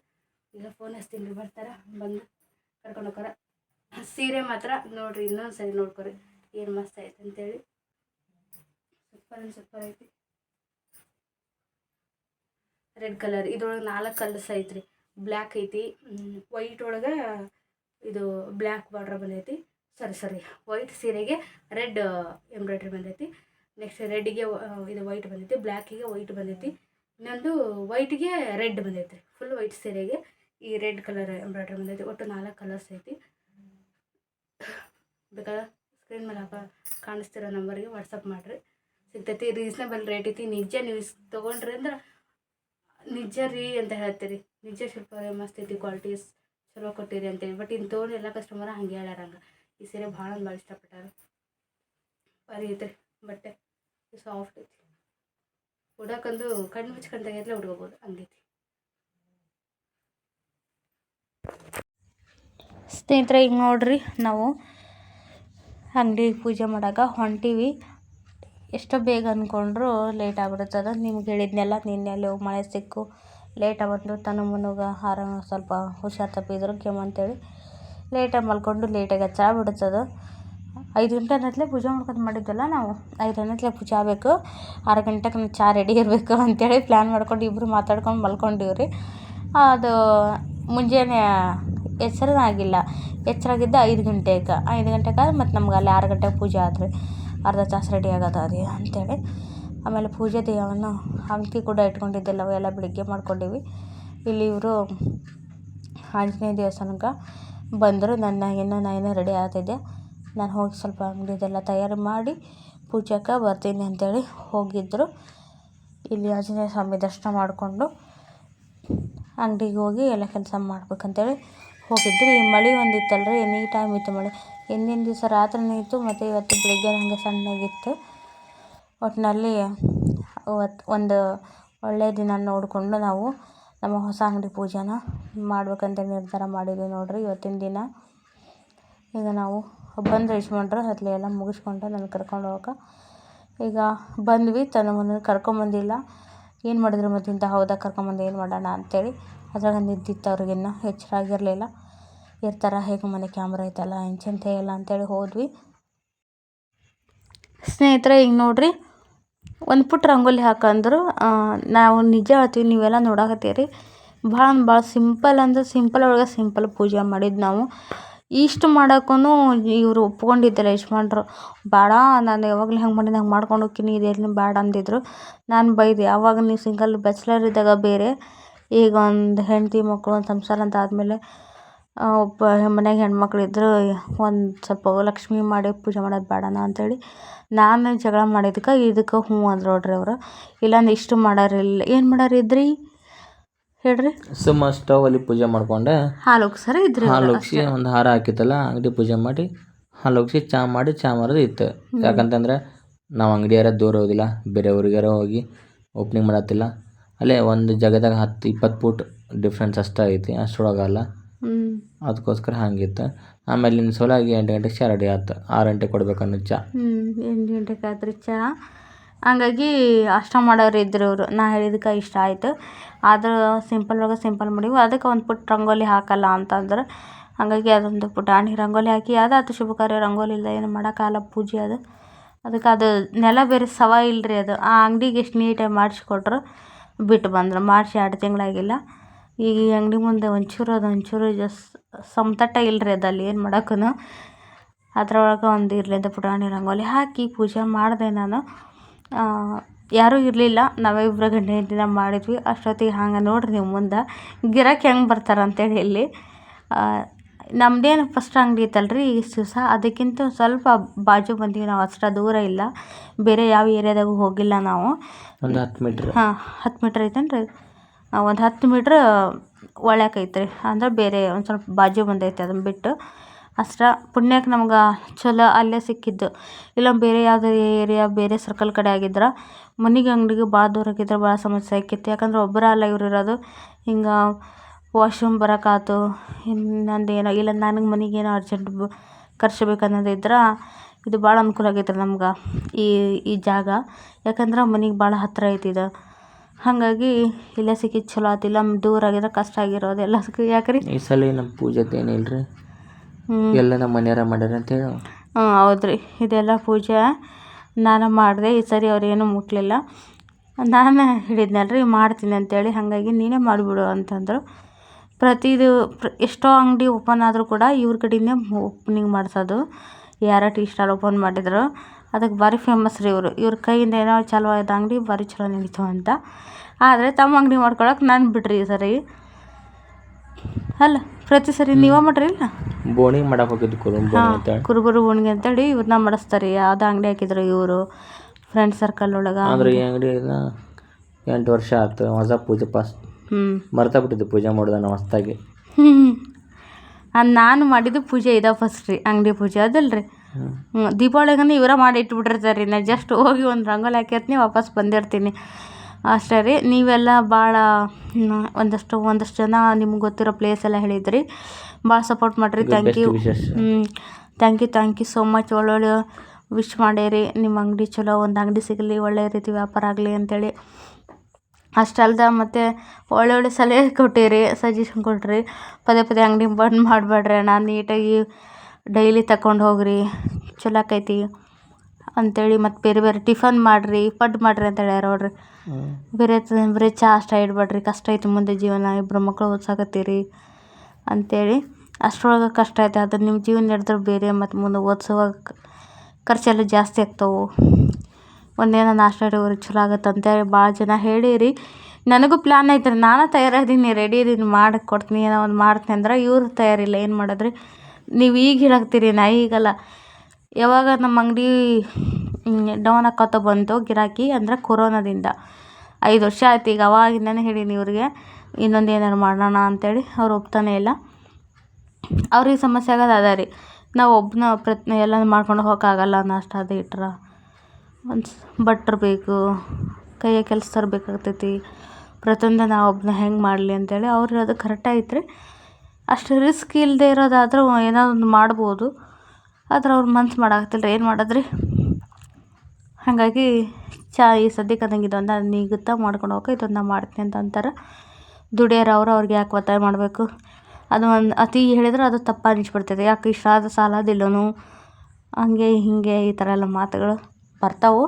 ಈಗ ಫೋನ್ ಹಚ್ತೀನಿ ಬರ್ತಾರೆ? ಬಂದು ಕರ್ಕೊಂಡು ಹೋಗ್ತಾರೆ? ಸೀರೆ ಮಾತ್ರ ನೋಡಿರಿ, ಇನ್ನೊಂದು ಸರಿ ನೋಡ್ಕೊರಿ. ಏನು ಮಸ್ತ್ ಐತೆ ಅಂತೇಳಿ. ಸೂಪರ್ ಅಂಡ್ ಸೂಪರ್ ಐತಿ. ರೆಡ್ ಕಲರ್ ಇದ್ರೊಳಗೆ ನಾಲ್ಕು ಕಲರ್ಸ್ ಐತ್ರಿ ಬ್ಲ್ಯಾಕ್ ಐತಿ. ವೈಟ್ ಒಳಗೆ ಇದು ಬ್ಲ್ಯಾಕ್ ಬಾರ್ಡ್ರ್ ಬಂದೈತಿ. Sorry sorry. ವೈಟ್ ಸೀರೆಗೆ ರೆಡ್ ಎಂಬ್ರಾಯ್ಡ್ರಿ ಬಂದೈತಿ. ನೆಕ್ಸ್ಟ್ ರೆಡ್ಗೆ ಇದು ವೈಟ್ ಬಂದೈತಿ. ಬ್ಲ್ಯಾಕಿಗೆ ವೈಟ್ ಬಂದೈತಿ. ಇನ್ನೊಂದು ವೈಟ್ಗೆ ರೆಡ್ ಬಂದೈತಿ ಫುಲ್ ವೈಟ್ ಸೀರೆಗೆ ಈ ರೆಡ್ ಕಲರ್ ಎಂಬ್ರಾಯ್ಡ್ರಿ ಬಂದೈತಿ. ಒಟ್ಟು ನಾಲ್ಕು ಕಲರ್ಸ್ ಐತಿ. ಬೇಕಾದ್ರೆ ಸ್ಕ್ರೀನ್ ಮೇಲೆ ಹಾಕ, ಕಾಣಿಸ್ತಿರೋ ನಂಬರ್ಗೆ ವಾಟ್ಸಪ್ ಮಾಡಿರಿ. ಸಿಗ್ತೈತಿ. ರೀಸ್ನೇಬಲ್ ರೇಟ್ ಐತಿ. ನಿಜ ನೀವು ತೊಗೊಂಡ್ರಿ ಅಂದ್ರೆ ನಿಜ ರೀ ಅಂತ ಹೇಳ್ತೀರಿ. ನಿಜ ಶಿಲ್ಪ ಮಸ್ತ್ ಐತಿ ಕ್ವಾಲಿಟೀಸ್ ಚಲೋ ಕೊಟ್ಟಿರಿ ಅಂತೇಳಿ. ಬಟ್ ಇಂಥವ್ರು ಎಲ್ಲ ಕಸ್ಟಮರ್ ಹಂಗೆ ಹೇಳ್ಯಾರ ಹಂಗೆ. ಈ ಸೀರೆ ಭಾಳ ಭಾಳ ಇಷ್ಟಪಟ್ಟಾರ. ಬರೀ ಐತ್ರಿ ಬಟ್ಟೆ ಸಾಫ್ಟ್ ಐತಿ. ಉಡಕ್ಕಂದು ಕಣ್ಣು ಮುಚ್ಕೊಂಡಾಗ ಎಲ್ಲ ಉಡ್ಕೋಬೋದು, ಹಂಗೈತಿ. ಸ್ನೇಹಿತರೆ, ಈಗ ನೋಡ್ರಿ ನಾವು ಅಂಗಡಿ ಪೂಜೆ ಮಾಡಾಕ ಹೊಂಟೀವಿ. ಎಷ್ಟೋ ಬೇಗ ಅಂದ್ಕೊಂಡ್ರು ಲೇಟ್ ಆಗ್ಬಿಡುತ್ತದ ನಿಮ್ಗೆ ಹೇಳಿದ್ನೆಲ್ಲ, ನಿನ್ನೆ ಅಲ್ಲಿ ಮಳೆ ಸಿಕ್ಕು ಲೇಟ್ ಬಂದು ತನ್ನ ಮನಗ ಹಾರ ಸ್ವಲ್ಪ ಹುಷಾರು ತಪ್ಪಿದ್ರು ಕೆಮ್ಮು ಅಂತೇಳಿ ಲೇಟಾಗಿ ಮಲ್ಕೊಂಡು ಲೇಟಾಗಿ ಹಚ್ಚ ಬಿಡುತ್ತದ ಐದು ಗಂಟೆ ಅನ್ನತ್ಲೆ ಪೂಜೆ ಮಾಡ್ಕೊಂಡು ಮಾಡಿದ್ವಲ್ಲ ನಾವು. ಐದು ಅನ್ನತ್ಲೆ ಪೂಜೆ ಆಗಬೇಕು. ಆರು ಗಂಟೆಗೆ ಚಾ ರೆಡಿ ಇರಬೇಕು ಅಂತೇಳಿ ಪ್ಲ್ಯಾನ್ ಮಾಡ್ಕೊಂಡು ಇಬ್ಬರು ಮಾತಾಡ್ಕೊಂಡು ಮಲ್ಕೊಂಡಿವಿ ರೀ ಅದು ಮುಂಜಾನೆ ಎಚ್ಚರನಾಗಿಲ್ಲ ಎಚ್ಚರಾಗಿದ್ದ ಐದು ಗಂಟೆಗೆ. ಐದು ಗಂಟೆಗೆ ಮತ್ತು ನಮ್ಗೆ ಅಲ್ಲಿ ಆರು ಗಂಟೆಗೆ ಪೂಜೆ ಆದ್ರಿ ಅರ್ಧ ತಾಸು ರೆಡಿ ಆಗೋದು ಅದು ಅಂಥೇಳಿ ಆಮೇಲೆ ಪೂಜೆ ದೇವನ್ನು ಅಂಗಡಿ ಕೂಡ ಇಟ್ಕೊಂಡಿದ್ದಿಲ್ಲ ಎಲ್ಲ ಬೆಳಗ್ಗೆ ಮಾಡ್ಕೊಂಡೀವಿ. ಇಲ್ಲಿ ಇವರು ಆಂಜನೇಯ ದೇವಸ್ಥಾನಕ್ಕೆ ಬಂದರು. ನನ್ನ ಇನ್ನೂ ನಾನು ರೆಡಿ ಆಗ್ತಿದ್ದೆ. ನಾನು ಹೋಗಿ ಸ್ವಲ್ಪ ಅಂಗಡಿದೆಲ್ಲ ತಯಾರು ಮಾಡಿ ಪೂಜೆಗೆ ಬರ್ತೀನಿ ಅಂತೇಳಿ ಹೋಗಿದ್ದರು ಇಲ್ಲಿ ಆಂಜನೇಯ ಸ್ವಾಮಿ ದರ್ಶನ ಮಾಡಿಕೊಂಡು ಅಂಗಡಿಗೆ ಹೋಗಿ ಎಲ್ಲ ಕೆಲಸ ಮಾಡ್ಬೇಕಂತೇಳಿ ಹೋಗಿದ್ದರು ಈ ಮಳೆ ಒಂದು ಇತ್ತಲ್ರಿ ಎನಿ ಟೈಮ್ ಇತ್ತು ಮಳೆ. ಹಿಂದಿನ ದಿವಸ ರಾತ್ರಿನೇ ಇತ್ತು, ಮತ್ತು ಇವತ್ತು ಬೆಳಿಗ್ಗೆ ನನಗೆ ಸಣ್ಣಗಿತ್ತು ಒಟ್ಟಿನಲ್ಲಿ ಅವತ್ತು ಒಂದು ಒಳ್ಳೆಯ ದಿನ ನೋಡಿಕೊಂಡು ನಾವು ನಮ್ಮ ಹೊಸ ಅಂಗಡಿ ಪೂಜೆನ ಮಾಡ್ಬೇಕಂತ ನಿರ್ಧಾರ ಮಾಡಿದ್ವಿ ನೋಡಿರಿ ಇವತ್ತಿನ ದಿನ. ಈಗ ನಾವು ಬಂದು ಯಜಮಾನ್ರು ಅಲ್ಲಿ ಎಲ್ಲ ಮುಗಿಸ್ಕೊಂಡು ನನ್ನ ಕರ್ಕೊಂಡು ಹೋಗಕ್ಕೆ. ಈಗ ಬಂದ್ವಿ, ತನ್ನ ಮನೆ ಕರ್ಕೊಂಬಂದಿಲ್ಲ ಏನು ಮಾಡಿದ್ರು ಮತ್ತೆ ಇಂಥ ಹೌದಾ ಕರ್ಕೊಂಬಂದು ಏನು ಮಾಡೋಣ ಅಂತೇಳಿ. ಅದ್ರಾಗ ನಿದ್ದಿತ್ತು ಅವ್ರಿಗಿನ್ನ ಎಚ್ಚರ ಆಗಿರಲಿಲ್ಲ ಇರ್ತಾರ. ಹೇಗೆ ಮನೆ ಕ್ಯಾಮ್ರ ಐತಲ್ಲ ಏನು ಚಿಂತೆ ಇಲ್ಲ ಅಂತೇಳಿ ಹೋದ್ವಿ. ಸ್ನೇಹಿತರೆ, ಈಗ ನೋಡ್ರಿ, ಒಂದು ಪುಟ್ಟ ರಂಗೋಲಿ ಹಾಕಂದ್ರು ನಾವು ನಿಜ ಹೇಳ್ತೀವಿ, ನೀವೆಲ್ಲ ನೋಡಾಕತ್ತೀರಿ. ಭಾಳ ಭಾಳ ಸಿಂಪಲ್ ಅಂದ್ರೆ ಸಿಂಪಲ್ ಒಳಗೆ ಸಿಂಪಲ್ ಪೂಜೆ ಮಾಡಿದ್ದು ನಾವು. ಇಷ್ಟು ಮಾಡೋಕ್ಕೂ ಇವರು ಒಪ್ಕೊಂಡಿದ್ದಿಲ್ಲ ಯಜಮಾನ್ರು. ಬೇಡ, ನಾನು ಯಾವಾಗಲೂ ಹೆಂಗೆ ಮಾಡಿದ್ದು ಹಂಗೆ ಮಾಡ್ಕೊಂಡು ಹೋಗ್ತೀನಿ ಇದೇನು ಬೇಡ ಅಂದಿದ್ರು. ನಾನು ಬೈದೆ ಆವಾಗ ನೀವು ಸಿಂಗಲ್ ಬ್ಯಾಚುಲರ್ ಇದ್ದಾಗ ಬೇರೆ, ಈಗ ಒಂದು ಹೆಂಡತಿ ಮಕ್ಕಳು ಒಂದು ಸಂಸಾರ ಅಂತ ಆದಮೇಲೆ ಒಬ್ಬ ಮನ್ಯಾಗ ಹೆಣ್ಮಕ್ಳು ಇದ್ದರು ಒಂದು ಸ್ವಲ್ಪ ಲಕ್ಷ್ಮಿ ಮಾಡಿ ಪೂಜೆ ಮಾಡೋದು ಬೇಡನಾ ಅಂತೇಳಿ ನಾನು ಜಗಳ ಮಾಡಿದ್ದಕ್ಕೆ ಇದಕ್ಕೆ ಹ್ಞೂ ಅಂದ್ರು ನೋಡ್ರಿ ಅವರು. ಇಲ್ಲಾಂದ್ರೆ ಇಷ್ಟು ಮಾಡೋರಿಲ್ಲ ಏನು ಮಾಡೋರಿದ್ರಿ ಹೇಳ್ರಿ. ಸುಮ್ಮ ಸ್ಟವ್ ಅಲ್ಲಿ ಪೂಜೆ ಮಾಡ್ಕೊಂಡೆ. ಹಾಲು ಉಗ್ಸರ ಇದ್ರಿ ಹಾಲು ಒಗ್ಸಿ ಒಂದು ಹಾರ ಹಾಕಿತ್ತಲ್ಲ ಅಂಗಡಿ ಪೂಜೆ ಮಾಡಿ ಹಾಲು ಒಗ್ಸಿ ಚಾ ಮಾಡಿ ಚಾ ಮಾರೋದು ಇತ್ತು. ಯಾಕಂತಂದ್ರೆ ನಾವು ಅಂಗಡಿಯಾರ ದೂರ ಹೋಗಿಲ್ಲ ಬೇರೆ ಊರಿಗಾರ ಹೋಗಿ ಓಪ್ನಿಂಗ್ ಮಾಡತ್ತಿಲ್ಲ. ಅಲ್ಲೇ ಒಂದು ಜಾಗದಾಗ ಹತ್ತು ಇಪ್ಪತ್ತು ಫೂಟ್ ಡಿಫ್ರೆನ್ಸ್ ಅಷ್ಟೇ ಐತಿ ಅಷ್ಟರೊಳಗಲ್ಲ ಹ್ಞೂ ಅದಕ್ಕೋಸ್ಕರ ಹಂಗಿತ್ತು. ಆಮೇಲೆ ನಿನ್ನ ಸೋಲಾಗಿ ಎಂಟು ಗಂಟೆಗೆ ಚಾ ರೆಡಿ ಆಯ್ತು. ಆರು ಗಂಟೆಗೆ ಕೊಡ್ಬೇಕನ್ನೋ ಚಾ. ಹ್ಞೂ ಎಂಟು ಗಂಟೆಗೆ ಆತ್ರಿ ಚಾ. ಹಂಗಾಗಿ ಅಷ್ಟ ಮಾಡೋರು ಇದ್ರು ಅವರು ನಾ ಹೇಳಿದಕ್ಕೆ ಇಷ್ಟ ಆಯಿತು. ಆದರೂ ಸಿಂಪಲ್ ಒಳಗೆ ಸಿಂಪಲ್ ಮಾಡಿವು ಅದಕ್ಕೆ ಒಂದು ಪುಟ್ಟ ರಂಗೋಲಿ ಹಾಕಲ್ಲ ಅಂತಂದ್ರೆ. ಹಾಗಾಗಿ ಅದೊಂದು ಪುಟಾಣಿ ರಂಗೋಲಿ ಹಾಕಿ, ಅದು ಶುಭ ಕಾರ್ಯ ರಂಗೋಲಿ ಇಲ್ಲ ಏನು ಮಾಡೋಕ್ಕಾಗಲ್ಲ ಪೂಜೆ ಅದು. ಅದಕ್ಕೆ ಅದು ನೆಲ ಬೇರೆ ಸವ ಇಲ್ಲರಿ ಅದು. ಆ ಅಂಗಡಿಗೆ ಎಷ್ಟು ನೀಟಾಗಿ ಮಾಡಿಸ್ಕೊಟ್ರು. ಬಿಟ್ಟು ಬಂದರು. ಮಾಡಿಸಿ ಎರಡು ತಿಂಗಳಾಗಿಲ್ಲ. ಈಗ ಈ ಅಂಗಡಿ ಮುಂದೆ ಒಂಚೂರು ಅದು ಒಂಚೂರು ಜಸ್ ಸಮತಟ್ಟ ಇಲ್ರಿ ಅದು ಅಲ್ಲಿ ಏನು ಮಾಡೋಕ್ಕೂ ಅದ್ರೊಳಗೆ ಒಂದು ಇರಲಿ ಅಂತ ಪುಟಾಣಿ ರಂಗೋಲಿ ಹಾಕಿ ಪೂಜೆ ಮಾಡಿದೆ ನಾನು. ಯಾರೂ ಇರಲಿಲ್ಲ ನಾವೇ ಇಬ್ಬರು ಗಂಡ ಹೆಂಡ್ತಿನ ಮಾಡಿದ್ವಿ. ಅಷ್ಟೊತ್ತಿಗೆ ಹಂಗೆ ನೋಡಿರಿ ನೀವು ಮುಂದೆ. ಗಿರಾಕಿ ಹೆಂಗೆ ಬರ್ತಾರೆ ಅಂತೇಳಿ ಇಲ್ಲಿ. ನಮ್ಮದೇನು ಫಸ್ಟ್ ಅಂಗಡಿ ಇತ್ತಲ್ರಿ ಈ ದಿವಸ. ಅದಕ್ಕಿಂತ ಸ್ವಲ್ಪ ಬಾಜು ಬಂದೀವಿ ನಾವು ಅಷ್ಟು ದೂರ ಇಲ್ಲ. ಬೇರೆ ಯಾವ ಏರಿಯಾದಾಗೂ ಹೋಗಿಲ್ಲ ನಾವು. ಒಂದು ಹತ್ತು ಮೀಟ್ರ್. ಹಾಂ ಹತ್ತು ಮೀಟ್ರ್ ಐತೇನ್ರಿ? ಒಂದು ಹತ್ತು ಮೀಟ್ರ್ ಒಳ್ಯಾಕ ಐತ್ರಿ ಅಂದ್ರೆ ಬೇರೆ ಒಂದು ಸ್ವಲ್ಪ ಬಾಜು ಬಂದೈತೆ ಅದನ್ನು ಬಿಟ್ಟು. ಅಷ್ಟ ಪುಣ್ಯಕ್ಕೆ ನಮ್ಗೆ ಚಲೋ ಅಲ್ಲೇ ಸಿಕ್ಕಿದ್ದು. ಇಲ್ಲ ಬೇರೆ ಯಾವುದೇ ಏರಿಯಾ ಬೇರೆ ಸರ್ಕಲ್ ಕಡೆ ಆಗಿದ್ರೆ ಮನೆಗೆ ಅಂಗಡಿಗೆ ಭಾಳ ದೂರ ಆಗಿದ್ರೆ ಭಾಳ ಸಮಸ್ಯೆ ಆಕ್ಕಿತ್ತು ಯಾಕಂದ್ರೆ ಒಬ್ಬರೇ ಅಲ್ಲ ಇವ್ರು ಇರೋದು. ಹಿಂಗೆ ವಾಶ್ರೂಮ್ ಬರೋಕ್ಕಾಯ್ತು ಇನ್ನೊಂದು ಏನೋ, ಇಲ್ಲ ನನಗೆ ಮನೆಗೆ ಏನೋ ಅರ್ಜೆಂಟ್ ಬ ಖರ್ಚು ಬೇಕನ್ನೋದು ಇದ್ರೆ ಇದು ಭಾಳ ಅನುಕೂಲ ಆಗೈತೆ ನಮ್ಗೆ ಈ ಈ ಜಾಗ. ಯಾಕಂದ್ರೆ ಮನೆಗೆ ಭಾಳ ಹತ್ತಿರ ಐತಿ ಇದು. ಹಾಗಾಗಿ ಇಲ್ಲೇ ಸಿಕ್ಕಿದ್ದು ಚಲೋ ಆತಿಲ್ಲ ಇಲ್ಲ ದೂರ ಆಗಿದ್ರೆ ಕಷ್ಟ ಆಗಿರೋದು ಎಲ್ಲದಕ್ಕೂ ಯಾಕ್ರಿ? ಈ ಸಲ ನಮ್ಮ ಪೂಜೆದು ಏನಿಲ್ಲ ರೀ ಹ್ಞೂ ಎಲ್ಲ ನಮ್ಮ ಮನೆಯವ್ರ ಮಾಡ್ಯಾರ ಅಂತೇಳಿ ಹ್ಞೂ ಹೌದ್ರಿ. ಇದೆಲ್ಲ ಪೂಜೆ ನಾನು ಮಾಡಿದೆ. ಈ ಸರಿ ಅವ್ರೇನು ಮುಟ್ಲಿಲ್ಲ. ನಾನು ರೀ ಮಾಡ್ತೀನಿ ಅಂತೇಳಿ. ಹಾಗಾಗಿ ನೀನೇ ಮಾಡಿಬಿಡು ಅಂತಂದರು. ಪ್ರತಿದು ಪ್ರ ಎಷ್ಟೋ ಅಂಗಡಿ ಓಪನ್ ಆದರೂ ಕೂಡ ಇವ್ರ ಕಡೆಯೇ ಓಪನಿಂಗ್ ಮಾಡಿಸೋದು. ಯಾರ ಟೀ ಸ್ಟಾಲ್ ಓಪನ್ ಮಾಡಿದ್ರು. ಅದಕ್ಕೆ ಭಾರಿ ಫೇಮಸ್ ರೀ ಇವರು. ಇವ್ರ ಕೈಯಿಂದ ಏನೋ ಚಾಲು ಆದ ಅಂಗಡಿ ಭಾರಿ ಚಲೋ ನಡೀತು ಅಂತ. ಆದರೆ ತಮ್ಮ ಅಂಗಡಿ ಮಾಡ್ಕೊಳಕ್ಕೆ ನಾನು ಬಿಡ್ರಿ ಈ ಸರಿ. ಅಲ್ಲ ಪ್ರತಿ ಸರಿ ನೀವೇ ಮಾಡ್ರಿ ಇಲ್ಲ? ಬೋಣಿ ಮಾಡಕ್ಕೆ ಹೋಗಿದ್ದು ಕುರುಬರು ಬೋಣಿಗೆ ಅಂತೇಳಿ ಇವ್ರನ್ನ ಮಾಡಿಸ್ತಾರೆ. ಯಾವ್ದು ಅಂಗಡಿ ಹಾಕಿದ್ರು ಇವರು? ಫ್ರೆಂಡ್ ಸರ್ಕಲ್ ಒಳಗೆ ಅಂದ್ರೆ ಈ ಅಂಗಡಿ. ಎಂಟು ವರ್ಷ ಆಯ್ತು ಹೊಸ ಪೂಜೆ ಪಾಸ್ ಹ್ಞೂ ಮರ್ತಾ ಬಿಟ್ಟಿದ್ದು ಪೂಜೆ ಮಾಡೋದು ನಾವು ಹೊಸ್ದಾಗಿ ಹ್ಞೂ ನಾನು ಮಾಡಿದ್ದು ಪೂಜೆ ಇದೆ ಫಸ್ಟ್ ರೀ. ಅಂಗಡಿ ಪೂಜೆ ಅದಲ್ರಿ. ದೀಪಾವಳಿಗಂದು ಇವರ ಮಾಡಿ ಇಟ್ಬಿಟ್ಟಿರ್ತಾರೆ ರೀ ನಾ ಜಸ್ಟ್ ಹೋಗಿ ಒಂದು ರಂಗೋಲಿ ಹಾಕಿರ್ತೀನಿ ವಾಪಸ್ ಬಂದಿರ್ತೀನಿ. ಅಷ್ಟೇ ರೀ ನೀವೆಲ್ಲ ಭಾಳ ಒಂದಷ್ಟು ಒಂದಷ್ಟು ಜನ ನಿಮ್ಗೆ ಗೊತ್ತಿರೋ ಪ್ಲೇಸ್ ಎಲ್ಲ ಹೇಳಿದ್ರಿ. ಭಾಳ ಸಪೋರ್ಟ್ ಮಾಡಿರಿ. ಥ್ಯಾಂಕ್ ಯು ಹ್ಞೂ thank you thank you so much ಒಳ್ಳೊಳ್ಳೆ ವಿಶ್ ಮಾಡೇರಿ. ನಿಮ್ಮ ಅಂಗಡಿ ಚಲೋ ಒಂದು ಅಂಗಡಿ ಸಿಗಲಿ ಒಳ್ಳೆ ರೀತಿ ವ್ಯಾಪಾರ ಆಗಲಿ ಅಂತೇಳಿ. ಅಷ್ಟಲ್ದ ಮತ್ತು ಒಳ್ಳೊಳ್ಳೆ ಸಲಹೆ ಕೊಟ್ಟಿರಿ ಸಜೆಷನ್ ಕೊಟ್ಟಿರಿ ಪದೇ ಪದೇ ಅಂಗಡಿ ಬಂದ್ ಮಾಡಬೇಡ್ರಿ ಅಣ್ಣ. ನೀಟಾಗಿ ಡೈಲಿ ತಕೊಂಡು ಹೋಗ್ರಿ, ಚಲೋ ಆಕೈತಿ ಅಂತೇಳಿ ಮತ್ತು ಬೇರೆ ಬೇರೆ ಟಿಫನ್ ಮಾಡಿರಿ ಪಡ್ಡು ಮಾಡಿರಿ ಅಂತ ಹೇಳ್ಯಾರ ನೋಡ್ರಿ ಬೇರೆ ಬರೀ ಚಹಾ ಅಷ್ಟೇ ಇಡಬೇಡ್ರಿ, ಕಷ್ಟ ಐತಿ ಮುಂದೆ ಜೀವನ ಇಬ್ಬರು ಮಕ್ಕಳು ಓದ್ಸಾಕತ್ತೀರಿ ಅಂತೇಳಿ. ಅಷ್ಟರೊಳಗೆ ಕಷ್ಟ ಐತೆ, ಅದು ನಿಮ್ಮ ಜೀವನ ನಡೆದ್ರೆ ಬೇರೆ ಮತ್ತು ಮುಂದೆ ಓದಿಸುವಾಗ ಖರ್ಚೆಲ್ಲ ಜಾಸ್ತಿ ಆಗ್ತವೆ. ಒಂದೇನ ನಾಷ್ಟ ಇಡುವರಿ ಚಲೋ ಆಗತ್ತೆ ಅಂತೇಳಿ ಭಾಳ ಜನ ಹೇಳಿರಿ. ನನಗೂ ಪ್ಲ್ಯಾನ್ ಐತ್ರಿ, ನಾನು ತಯಾರಿದ್ದೀನಿ ರೆಡಿ ಇದೀನಿ, ಮಾಡಿ ಕೊಡ್ತೀನಿ, ಏನೋ ಒಂದು ಮಾಡ್ತೀನಿ ಅಂದ್ರೆ ಇವ್ರು ತಯಾರಿಲ್ಲ, ಏನು ಮಾಡೋದ್ರಿ? ನೀವು ಈಗ ಹೇಳಾಕ್ತೀರಿ, ನಾ ಈಗಲ್ಲ. ಯಾವಾಗ ನಮ್ಮ ಅಂಗಡಿ ಡೌನ್ ಆಕೋತ ಬಂತು ಗಿರಾಕಿ ಅಂದ್ರೆ ಕೊರೋನಾದಿಂದ. ಐದು ವರ್ಷ ಆಯ್ತು, ಈಗ ಅವಾಗಿಂದನೇ ಹೇಳೀನಿ ಇವ್ರಿಗೆ, ಇನ್ನೊಂದು ಏನಾರು ಮಾಡೋಣ ಅಂತೇಳಿ, ಅವ್ರು ಒಪ್ತಾನೆ ಇಲ್ಲ. ಅವ್ರಿಗೆ ಸಮಸ್ಯೆ ಆಗೋದು ಅದ ರೀ. ನಾವು ಒಬ್ಬನ ಪ್ರಯತ್ನ ಎಲ್ಲ ಮಾಡ್ಕೊಂಡು ಹೋಗೋಕ್ಕಾಗಲ್ಲ ನಾಷ್ಟ ಅದು ಇಟ್ರೆ. ಒಂದು ಭಟ್ರು ಬೇಕು, ಕೈಯ ಕೆಲಸ ಬೇಕಾಗ್ತೈತಿ. ಪ್ರತಿಯೊಂದು ನಾವು ಒಬ್ಬನ ಹೆಂಗೆ ಮಾಡಲಿ ಅಂತೇಳಿ, ಅವ್ರು ಹೇಳೋದು ಕರೆಕ್ಟ್ ಐತ್ರಿ. ಅಷ್ಟು ರಿಸ್ಕ್ ಇಲ್ಲದೆ ಇರೋದಾದರೂ ಏನೋ ಒಂದು ಮಾಡ್ಬೋದು. ಆದ್ರೆ ಅವ್ರು ಮನ್ಸು ಮಾಡಾಕತ್ತಿಲ್ಲ ಏನು ಮಾಡೋದ್ರಿ? ಹಾಗಾಗಿ ಚಾ ಈ ಸದ್ಯಕ್ಕೆ ಅದಂಗೆ ಇದೊಂದು ನೀಗುತ್ತಾ ಮಾಡ್ಕೊಂಡು ಹೋಗಕ್ಕೆ ಇದೊಂದು ನಾನು ಮಾಡ್ತೀನಿ ಅಂತ ಅಂತಾರೆ. ದುಡಿಯೋರು ಅವರು ಅವ್ರಿಗೆ ಯಾಕೆ ಒತ್ತಾಯ ಮಾಡಬೇಕು? ಅದು ಒಂದು ಅತಿ ಹೇಳಿದ್ರೆ ಅದು ತಪ್ಪು ಅನಿಸ್ಬಿಡ್ತದೆ. ಯಾಕೆ ಇಷ್ಟಾದ ಸಾಲದಿಲ್ಲೋನು ಹಂಗೆ ಹೀಗೆ ಈ ಥರ ಎಲ್ಲ ಮಾತುಗಳು ಬರ್ತಾವೆ.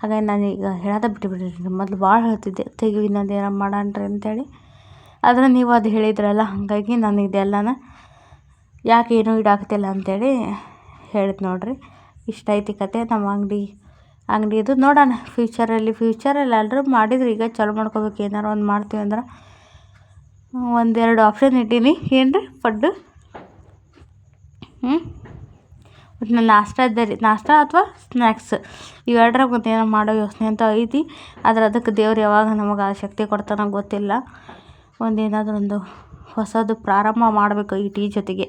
ಹಾಗಾಗಿ ನಾನೀಗ ಹೇಳೋದೇ ಬಿಟ್ಟುಬಿಟ್ಟಿನಿ ಮೊದಲು ಭಾಳ ಹೇಳ್ತಿದ್ದೆ, ತೆಗಿ ಇನ್ನೊಂದು ಏನೋ ಮಾಡೋಣ್ರಿ ಅಂತೇಳಿ. ಆದರೆ ನೀವು ಅದು ಹೇಳಿದ್ರಲ್ಲ, ಹಾಗಾಗಿ ನಾನು ಇದೆಲ್ಲನ ಯಾಕೆ ಏನೂ ಇಡಾಕ್ತಿಲ್ಲ ಅಂತೇಳಿ ಹೇಳಿದ್ ನೋಡಿರಿ. ಇಷ್ಟ ಐತಿ ಕತೆ, ನಮ್ಮ ಅಂಗಡಿ, ಅಂಗಡಿದು ನೋಡೋಣ. ಫ್ಯೂಚರಲ್ಲಿ ಫ್ಯೂಚರಲ್ಲಿ ಎಲ್ಲರೂ ಮಾಡಿದ್ರು ಈಗ ಚಲೋ ಮಾಡ್ಕೋಬೇಕು. ಏನಾರು ಒಂದು ಮಾಡ್ತೀವಿ ಅಂದ್ರೆ ಒಂದೆರಡು ಆಪ್ಷನ್ ಇಟ್ಟೀನಿ. ಏನು ರೀ ಪಡ್ಡು ಹ್ಞೂ ನಾನು ನಾಷ್ಟ ಇದ್ದೆ ರೀ. ನಾಷ್ಟ ಅಥವಾ ಸ್ನ್ಯಾಕ್ಸ್ ಇವೆರಡರ ಮತ್ತೇನೋ ಮಾಡೋ ಯೋಚನೆ ಅಂತ ಐತಿ. ಆದ್ರೆ ಅದಕ್ಕೆ ದೇವ್ರು ಯಾವಾಗ ನಮಗೆ ಆ ಶಕ್ತಿ ಕೊಡ್ತಾನೋ ಗೊತ್ತಿಲ್ಲ. ಒಂದು ಏನಾದರೂ ಒಂದು ಹೊಸದು ಪ್ರಾರಂಭ ಮಾಡಬೇಕು ಈ ಟೀ ಜೊತೆಗೆ.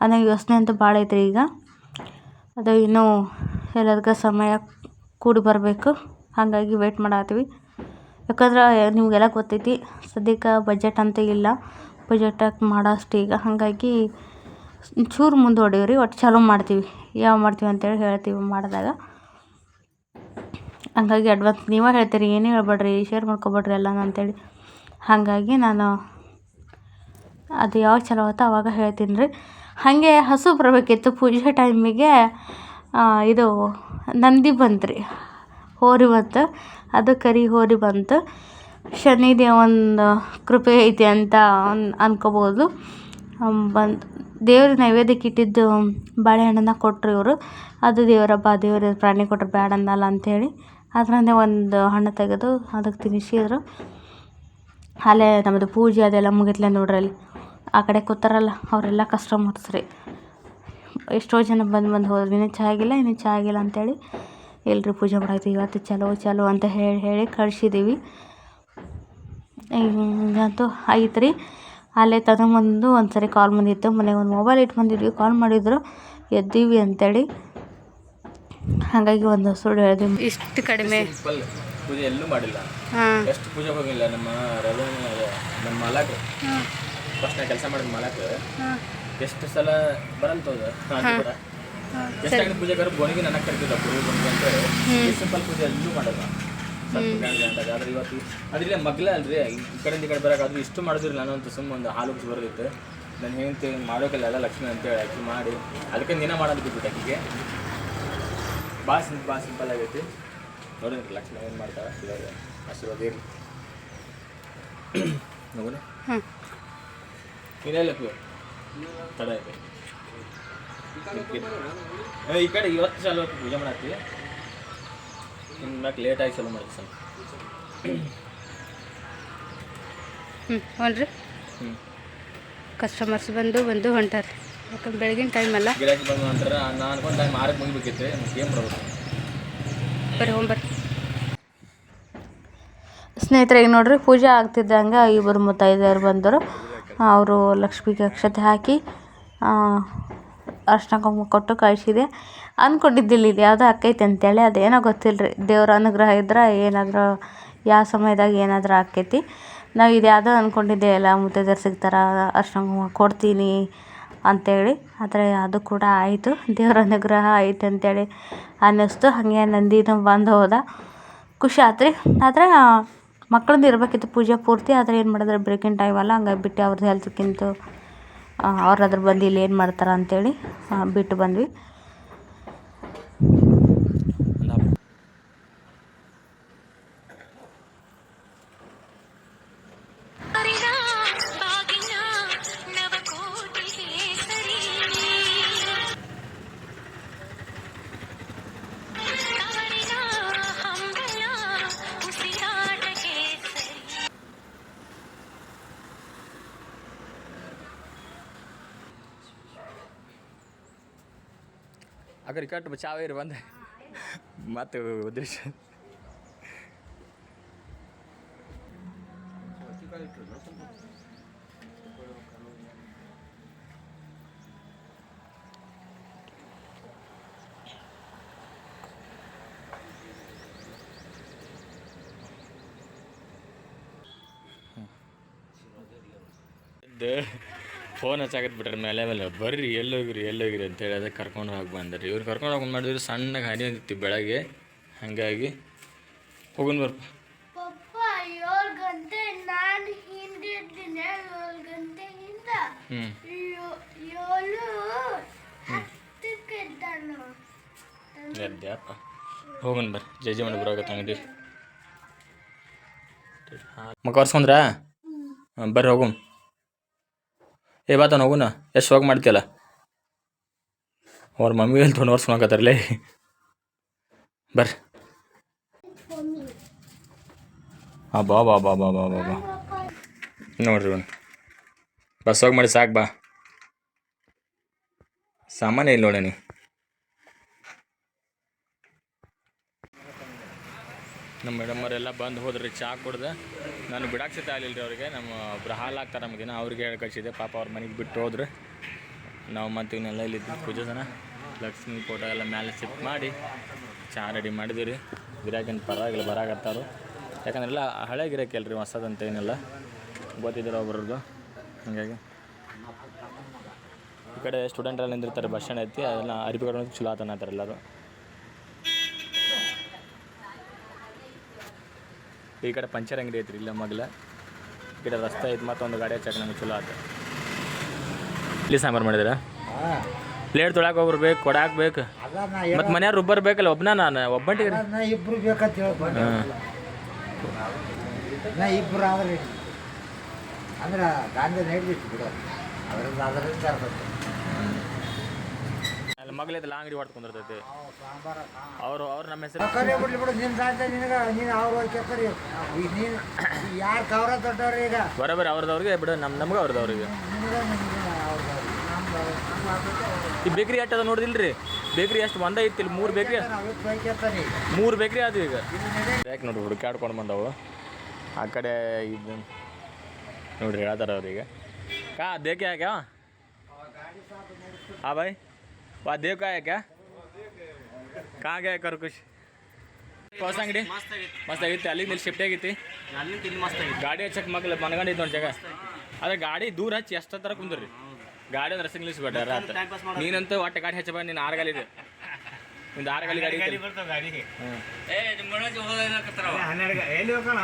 ಅನ್ನೋ ಯೋಚನೆ ಅಂತೂ ಭಾಳ ಐತ್ರಿ ಈಗ. ಅದು ಇನ್ನೂ ಎಲ್ಲದಕ್ಕೆ ಸಮಯ ಕೂಡಿ ಬರಬೇಕು. ಹಾಗಾಗಿ ವೇಟ್ ಮಾಡತ್ತೀವಿ. ಯಾಕಂದ್ರೆ ನಿಮಗೆಲ್ಲ ಗೊತ್ತೈತಿ, ಸದ್ಯಕ್ಕೆ ಬಜೆಟ್ ಅಂತ ಇಲ್ಲ. ಬಜೆಟಾಗಿ ಮಾಡೋಷ್ಟು ಈಗ. ಹಾಗಾಗಿ ಚೂರು ಮುಂದೆ ರೀ ಒಟ್ಟು ಚಾಲೂ ಮಾಡ್ತೀವಿ. ಯಾವ ಮಾಡ್ತೀವಿ ಅಂತೇಳಿ ಹೇಳ್ತೀವಿ ಮಾಡಿದಾಗ. ಹಂಗಾಗಿ ಅಡ್ವಾನ್ಸ್ ನೀವೇ ಹೇಳ್ತೀರಿ, ಏನೇ ಹೇಳ್ಬೇಡ್ರಿ ಶೇರ್ ಮಾಡ್ಕೊಬೇಡ್ರಿ ಎಲ್ಲ ಅಂತೇಳಿ. ಹಾಗಾಗಿ ನಾನು ಅದು ಯಾವಾಗ ಚಲೋ ಆಗುತ್ತೋ ಆವಾಗ ಹೇಳ್ತೀನಿ ರೀ. ಹಾಗೆ ಹಸು ಬರಬೇಕಿತ್ತು ಪೂಜೆ ಟೈಮಿಗೆ ಇದು ನಂದಿ ಬಂತು ರೀ. ಹೋರಿ ಬಂತು. ಅದು ಕರಿ ಹೋರಿ ಬಂತು. ಶನಿದೇವನ ಕೃಪೆ ಐತಿ ಅಂತ ಅನ್, ಅನ್ಕೋಬೋದು. ಬಂದು ದೇವ್ರ ನೈವೇದ್ಯಕ್ಕೆ ಇಟ್ಟಿದ್ದು ಬಾಳೆಹಣ್ಣನ್ನು ಕೊಟ್ಟರು ಇವರು. ಅದು ದೇವರ ಹಬ್ಬ ದೇವ್ರ ಪ್ರಾಣಿ ಕೊಟ್ಟರು ಬೇಡ ಅನ್ನಲ್ಲ ಅಂಥೇಳಿ ಅದರಿಂದ ಒಂದು ಹಣ್ಣು ತೆಗೆದು ಅದಕ್ಕೆ ತಿನ್ನಿಸಿದ್ರು. ಅಲ್ಲೇ ನಮ್ಮದು ಪೂಜೆ ಅದೆಲ್ಲ ಮುಗಿತ್ಲೆ ನೋಡ್ರಿ ಅಲ್ಲಿ ಆ ಕಡೆ ಕೂತಾರಲ್ಲ, ಅವರೆಲ್ಲ ಕಸ್ಟಮರ್ಸ್ ರೀ ಎಷ್ಟೋ ಜನ ಬಂದು ಬಂದು ಹೋದ್ರು, ಇನ್ನೂ ಚಹಾ ಆಗಿಲ್ಲ ಇನ್ನೂ ಚಹಾ ಆಗಿಲ್ಲ ಅಂತೇಳಿ ಎಲ್ಲರೂ ಪೂಜೆ ಮಾಡಾಯ್ತು ಇವತ್ತು ಚಲೋ ಚಲೋ ಅಂತ ಹೇಳಿ ಹೇಳಿ ಕಳ್ಸಿದ್ದೀವಿ ಅಂತೂ ಐತೆ ರೀ ಅಲ್ಲೇ ತಗೊಂಬಂದು ಒಂದು ಸರಿ ಕಾಲ್ ಬಂದಿತ್ತು. ಮನೆಗೆ ಒಂದು ಮೊಬೈಲ್ ಇಟ್ಟು ಬಂದಿದ್ವಿ ಕಾಲ್ ಮಾಡಿದ್ರು, ಎದ್ದೀವಿ ಅಂತೇಳಿ. ಹಾಗಾಗಿ ಒಂದು ಸುಳ್ಳು ಹೇಳಿದ್ವಿ ಇಷ್ಟು ಕಡಿಮೆ. ಪೂಜೆ ಎಲ್ಲೂ ಮಾಡಿಲ್ಲ. ಹಾಂ. ಎಷ್ಟು ಪೂಜೆ ಹೋಗಿಲ್ಲ ನಮ್ಮ ರವಿ ನಮ್ಮ ಮಲಕ್ ಫಸ್ಟ್ ನಾ ಕೆಲಸ ಮಾಡಿದ ಮಲಕ್ ಎಷ್ಟು ಸಲ ಬರಂತ ಹೋದ ಅದು ಕೂಡ. ಎಷ್ಟಾಗಿ ಪೂಜೆ ಕರ್ ಬೋನಿಗೆ ನನಗೆ ಕರ್ತಿದ್ದ ಪೂಜೆ ಬಂದು ಅಂತೇಳಿ ಸಿಂಪಲ್ ಪೂಜೆ ಎಲ್ಲೂ ಮಾಡಲ್ಲ. ಆದ್ರೆ ಇವತ್ತು ಅದ್ರಿಲ್ಲ ಮಗ್ಲ ಅಲ್ರಿ. ಈ ಕಡೆಯಿಂದ ಈ ಕಡೆ ಬರೋಕ್ಕಾದ್ರೂ ಇಷ್ಟು ಮಾಡಿದ್ರಿ ನಾನು ಅಂತ ಸುಮ್ಮನೆ ಒಂದು ಹಾಲು ಕುಡಿಸಿ ಬರೋದಿತ್ತು. ನಾನು ಹೆಂಗೆ ಮಾಡೋಕೆಲ್ಲ ಎಲ್ಲ ಲಕ್ಷ್ಮಿ ಅಂತೇಳಿ ಆಕಿ ಮಾಡಿ. ಅದಕ್ಕೆ ದಿನ ಮಾಡೋದು ಬಿಟ್ಬಿಟ್ಟು ಆಕಿಗೆ ಭಾಳ ಸಿಂಪ್ ಭಾಳ ಸಿಂಪಲ್ ಆಗೈತಿ. ನೋಡಿದ್ರಿ ಲಕ್ಷ್ಮಣ ಏನು ಮಾಡ್ತಾಳೆ ಇವಾಗ ಆಶೀರ್ವಾದ ಇರಲಿ. ನೋಡ ನೀನೇ ಲಕ್ಷ್ಮಿ ತಡ ಇದೆ. ಈ ಕಡೆ ಇವತ್ತು ಚಾಲು ಪೂಜೆ ಮಾಡತ್ತಿ ಇನ್ನು ಮ್ಯಾಕ್ ಲೇಟ್ ಆಗಿ ಚಾಲು ಮಾಡ್ತೀವಿ ಸ್ವಲ್ಪ. ಹ್ಞೂ ಹ್ಞೂ ರೀ ಹ್ಞೂ ಕಸ್ಟಮರ್ಸ್ ಬಂದು ಬಂದು ಹೊಂಟಾರೆ ಯಾಕಂದ್ರೆ ಬೆಳಗಿನ ಟೈಮ್ ಅಲ್ಲ. ಗಿರಾಕಿ ಬಂದು ನಂತರ ನಾನು ಅನ್ಕೊಂಡು ಟೈಮ್ ಆರಕ್ಕೆ ಮುಗಿಬೇಕಿತ್ತು ಏನು ಮಾಡ್ಬೇಕು ಬರ್ರಿ ಹೋಗ್ಬರ್ರಿ ಸ್ನೇಹಿತರೆ, ಈಗ ನೋಡ್ರಿ, ಪೂಜೆ ಆಗ್ತಿದ್ದಂಗೆ ಇಬ್ಬರು ಮುತ್ತೈದೆಯರು ಬಂದರು. ಅವರು ಲಕ್ಷ್ಮಿಗೆ ಅಕ್ಷತೆ ಹಾಕಿ ಅರ್ಶಿನ ಕುಂಕುಮ ಕೊಟ್ಟು ಕಳಿಸಿದೆ ಅಂದ್ಕೊಂಡಿದ್ದಿಲ್ಲ ಇದು ಯಾವುದೋ ಆಕೈತೆ ಅಂತೇಳಿ, ಅದೇನೋ ಗೊತ್ತಿಲ್ಲ ರೀ ದೇವ್ರ ಅನುಗ್ರಹ ಇದ್ರೆ ಏನಾದರೂ, ಯಾವ ಸಮಯದಾಗ ಏನಾದರೂ ಆಕೈತಿ. ನಾವು ಇದು ಯಾವುದೋ ಅಂದ್ಕೊಂಡಿದ್ದೆ, ಎಲ್ಲ ಮುತ್ತೈದೆಯರು ಸಿಗ್ತಾರೆ, ಅರ್ಶಿನ ಕುಂಕುಮ ಕೊಡ್ತೀನಿ ಅಂತೇಳಿ. ಆದರೆ ಅದು ಕೂಡ ಆಯಿತು. ದೇವರ ಅನುಗ್ರಹ ಆಯ್ತು ಅಂತೇಳಿ ಅನ್ನಿಸ್ತು. ಹಾಗೆ ನಂದಿನೂ ಬಂದು ಹೋದ. ಖುಷಿ ಆಯ್ತು ರೀ ಆದರೆ ಮಕ್ಳದ್ದು ಇರಬೇಕಿತ್ತು ಪೂಜೆ ಪೂರ್ತಿ. ಆದರೆ ಏನು ಮಾಡಿದ್ರೆ? ಬ್ರೇಕಿನ ಟೈಮ್ ಅಲ್ಲ. ಹಂಗಾಗಿ ಬಿಟ್ಟು ಅವ್ರದ್ದು ಹೆಲ್ತ್ಕ್ಕಿಂತ ಅವ್ರು ಅದ್ರ ಬಂದು ಇಲ್ಲಿ ಏನು ಮಾಡ್ತಾರೆ ಆ, ಬಿಟ್ಟು ಬಂದ್ವಿ. ಹಾಕ್ರಿ ಕಟ್ಟು ಚಾವ ಇರಿ ಬಂದೆ ಮತ್ತು ಉದ್ದೇಶ ಫೋನ್ ಹಚ್ಚಾಕತ್ ಬಿಟ್ರೆ ಮೇಲೆ ಮೇಲೆ ಬರ್ರಿ ಎಲ್ಲೋಗಿರಿ ಎಲ್ಲೋಗಿರಿ ಅಂತೇಳಿ ಅದಕ್ಕೆ ಕರ್ಕೊಂಡು ಹೋಗಿ ಬಂದ್ರಿ. ಇವ್ರು ಕರ್ಕೊಂಡು ಹೋಗಿ ಮಾಡಿದ್ರು ಸಣ್ಣಗೆ ಹನಿ ಅಂದಿತ್ತು ಬೆಳಗ್ಗೆ. ಹಾಗಾಗಿ ಹೋಗುನ್ ಬರ್ಪ. ಏಳು ಗಂಟೆ ನಾನು ಹಿಂದಿರ್ತೀನಿ ಏಳು ಗಂಟೆಯಿಂದ ಹ್ಞೂ ಏಳು- ಏಳು ಹತ್ತಕ್ಕೆ ಇದ್ದಾನು ಎದ್ದಪ್ಪ. ಹೋಗುನ್ ಬರ್ರಿ. ಜಜ್ಜಿ ಮಾಡಿ ಬರೋಗತ್ತೆ ಅಂಗಡಿ ಮಕ್ಕ ಒರ್ಸ್ಕೊಂಡ್ರಾ? ಬರ್ರಿ ಹೋಗುನ್. ಏ ಬಾತ ಹೋಗುನ. ಎಷ್ಟು ಹೋಗಿ ಮಾಡ್ತೀಯಲ್ಲ. ಅವ್ರ ಮಮ್ಮಿ ಎಲ್ಲಿ ತೊಗೊಂಡು ಒರ್ಸ್ಕೊಳಕತ್ತಾರಲೇ ಬರ್ರಿ. ಹಾಂ ಬಾ ಬಾ ಬಾ ಬಾ ಬಾ ಬಾ ಬಾ. ನೋಡ್ರಿ ಒಂದು ಬಸ್ ಹೋಗಿ ಮಾಡಿ ಸಾಕು, ಬಾ. ಸಾಮಾನ್ಯ ಇಲ್ಲ ನೋಡೇನಿ ನಮ್ಮ ಮೇಡಮ್ಮರೆಲ್ಲ ಬಂದು ಹೋದ್ರಿ ಚಹಾ ಕುಡ್ದು. ನಾನು ಬಿಡಕ್ಕೆ ಸತ ಆಗಲಿಲ್ಲ ರೀ ಅವ್ರಿಗೆ, ನಮ್ಮ ಒಬ್ರು ಹಾಲು ಹಾಕ್ತಾರೆ ನಮ್ಗೆ ದಿನ, ಅವ್ರಿಗೆ ಹೇಳಿ ಕಳಿಸಿದೆ ಪಾಪ ಅವ್ರ ಮನೆಗೆ ಬಿಟ್ಟು ಹೋದ್ರೆ. ನಾವು ಮತ್ತೆ ಇವನ್ನೆಲ್ಲ ಇಲ್ಲಿ ಪೂಜೆ ಜನ ಲಕ್ಷ್ಮಿ ಫೋಟೋ ಎಲ್ಲ ಮ್ಯಾಲೆ ಶಿಫ್ಟ್ ಮಾಡಿ ಚಹಾ ರೆಡಿ ಮಾಡಿದ್ವಿ ರೀ ಗಿರಾಕಿನ ಪರವಾಗಿಲ್ಲ ಬರಾಕತ್ತಾರು ಯಾಕಂದ್ರೆ ಎಲ್ಲ ಹಳೆ ಗಿರಾಕಿ ಅಲ್ರಿ, ಹೊಸದಂತ ಏನಿಲ್ಲ. ಗೊತ್ತಿದ್ದಾರೆ ಒಬ್ರದ್ದು. ಹಾಗಾಗಿ. ಈ ಕಡೆ ಸ್ಟೂಡೆಂಟ್ ಎಲ್ಲ ನಿಂದಿರ್ತಾರೆ, ಬಸ್ ಸ್ಟ್ಯಾಂಡ್ ಐತಿ ಅದನ್ನು ಅರಿಬಿಕೊಂಡು ಕಡೆ ಚಲೋ ಆತನ ಎಲ್ಲರೂ. ಈ ಕಡೆ ಪಂಚರ್ ಅಂಗಡಿ ಐತ್ರಿ ಇಲ್ಲ ಮಗ್ಲ. ಈ ಕಡೆ ರಸ್ತೆ ಐತಿ ಮತ್ತೊಂದು ಗಾಡಿ ಹಚ್ಚಕ್ಕೆ ನಮ್ಗೆ ಚಲೋ ಆತ. ಇಲ್ಲಿ ಸಾಂಬಾರು ಮಾಡಿದ್ರ ಪ್ಲೇಟ್ ತೊಳಕ್ಕೆ ಒಬ್ರು ಬೇಕು ಕೊಡಾಕ್ ಬೇಕು. ಮತ್ತೆ ಮನೆಯವ್ರು ರುಬ್ಬರ್ ಬೇಕಲ್ಲ ಒಬ್ಬನ ನಾನು ಒಬ್ಬಂಟಿಗೆ ಇಬ್ರು ಬೇಕಂತ ಹೇಳ್ಬೋದು ಹಾಂ. ನಾ ಇಬ್ರು ಆದ್ರೆ ಅಂದ್ರೆ ಗಾಂಧಿ ನಡೆದಿತ್ತು ಬಿಡೋದು ಅದರಿಂದ ಅದರಿಂದ ಮಗಳೈತೆ ಲಾ ಅಂಗಡಿ ಹೊಡ್ತು ಕುಂದಿರ್ತೈತಿ. ಅವರು ಅವ್ರು ನಮ್ಮ ಹೆಸರು ಕರಿ ಬಿಡ್ಲಿ ಬಿಡು ನಿನ್ನ ಸಾಧ್ಯ ನಿನಗೆ ನೀನು ಅವ್ರ ಕೆಸರಿ ನೀನು ಯಾರು ಕವರ ದೊಡ್ಡವ್ರಿ ಈಗ? ಬರೋಬ್ಬರಿ ಅವ್ರದವ್ರಿಗೆ ಬಿಡು ನಮ್ಮ ನಮ್ಗೆ ಅವ್ರದವ್ರಿಗೆ. ಈ ಬೇಕ್ರಿ ಎಷ್ಟು ಅದ ನೋಡಿದಿಲ್ರಿ? ಬೇಕ್ರಿ ಎಷ್ಟು ಒಂದೇ ಇಲ್ಲಿ ಮೂರು ಬೇಕ್ರಿ ಮೂರು ಬೇಕ್ರಿ ಅದು ಈಗ. ಯಾಕೆ ನೋಡ್ರಿ ಹುಡುಕಾಡ್ಕೊಂಡು ಬಂದವು? ಆ ಕಡೆ ಇದು ನೋಡ್ರಿ ಹೇಳ್ತಾರ ಅವ್ರಿಗೆ. ಕಾ ದೇಕೆ ಹಾಕ್ಯಾ ಹಾಂ ಬಾಯ್. हाँ भाई वहाँ देव का है क्या कहाँ गए कर कुछ ಹೊಸ ಅಂಗಡಿ ಮಸ್ತ್ ಆಗಿತ್ತು ಅಲ್ಲಿಂದ ಇಲ್ಲಿ ಶಿಫ್ಟ್ ಆಗೈತಿ ಗಾಡಿ ಹಚ್ಚಕ್ಕೆ ಮಗ್ಲು ಮನ್ಗಂಡಿದ್ದು ನೋಡಿ ಜಾಗ ಅದೇ ಗಾಡಿ ದೂರ ಹಚ್ಚಿ ಎಷ್ಟು ಥರ ಕುಂದ್ರಿ ಗಾಡಿ ಅಂದ್ರೆ ರಸ್ತೆ ನಿಲ್ಲಿಸ್ಬೇಡ ರಾತ್ ನೀನಂತೂ ಒಟ್ಟು ಗಾಡಿ ಹಚ್ಚ ನೀನು ಆರುಗಾಲಿದೆ ನಿಂದು ಆರುಗಾಲಿ ಗಾಡಿ ಐತಿ ಹ್ಞೂ ಹನ್ನೆರಡು ಎಲ್ಲಿ ಹೋಗೋಣ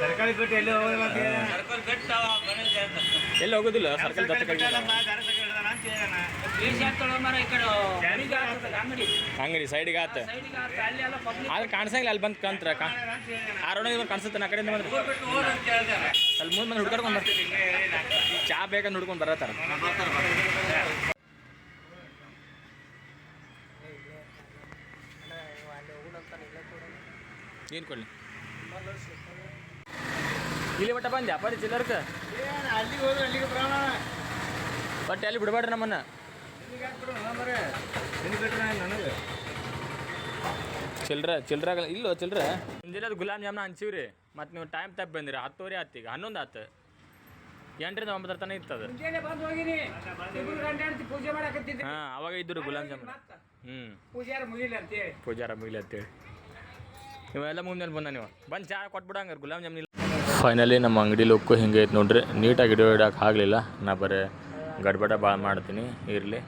ಸರ್ಕಾರಿ ಬಿಟ್ಟು ಎಲ್ಲಿ ಹೋಗೋದಿಲ್ಲ ಎಲ್ಲಿ ಹೋಗೋದಿಲ್ಲ ಸರ್ಕಲ್ ದತ್ತ ಅಂಗಡಿ ಸೈಡಿಗೆ ಆತ. ಆದ್ರೆ ಕಾಣಿಸಂಗಿಲ್ಲ ಅಲ್ಲಿ ಬಂದು ಕಂತ್ರ ಆರೋಣ ಕಾಣಿಸುತ್ತೆ ನಾ ಕಡೆಯಿಂದ ಬಂದ್ರೆ. ಅಲ್ಲಿ ಮುಂದೆ ಬಂದು ಹುಡ್ಕೊಂಡ್ ಬರ್ತೀವಿ ಚಾ ಬೇಕಂತ ಹುಡ್ಕೊಂಡು ಬರತ್ತಾರ. ಏನು ಕೊಡ್ಲಿ? ಇಲ್ಲಿ ಬಟ್ಟ ಬಂದ್ಯಾ? ಪರಿ ಚಿಲ್ಲರ್ಕ ಬಟ್ ಅಲ್ಲಿ ಬಿಡಬೇಡ್ರಿ ನಮ್ಮನ್ನ. ಚಿಲ್ರ ಚಿಲ್ರ ಇಲ್ಲೋ ಚಿಲ್ರ? ಮುಂಜಾನೆ ಅದು ಗುಲಾಬ್ ಜಾಮ್ನ ಹಂಚಿವ್ರಿ. ಮತ್ತು ನೀವು ಟೈಮ್ ತಪ್ಪು ಬಂದಿರಿ. ಹತ್ತುವರೆ ಆತು ಈಗ. ಹನ್ನೊಂದು ಆತು. ಎಂಟರಿಂದ ಒಂಬತ್ತರ ತನಕ ಇತ್ತದ ಹಾಂ ಅವಾಗ ಇದ್ದರು ಗುಲಾಬ್ ಜಾಮೂನ್. ಹ್ಞೂ ಪೂಜಾರ ಮುಗಿಲ್ಲ ಅಂತೇಳಿ ಪೂಜಾರ ಮುಗಿಲಿ ಅಂತೇಳಿ ಇವೆಲ್ಲ ಮುಂದೆ ಬಂದ ನೀವು. ಬಂದು ಚಾ ಕೊಟ್ಬಿಡಂಗ ಗುಲಾಬ್ ಜಾಮೂನ್ ಇಲ್ಲ. ಫೈನಲಿ ನಮ್ಮ ಅಂಗಡಿ ಲುಕ್ಕು ಹಿಂಗೆ ಐತೆ ನೋಡ್ರಿ. ನೀಟಾಗಿ ಹಿಡಿಯೋ ಇಡಕ್ಕೆ ಆಗಲಿಲ್ಲ. ನಾ ಬರೀ ಗಡ್ಬಡ ಭಾಳ ಮಾಡ್ತೀನಿ. ಇರಲಿ.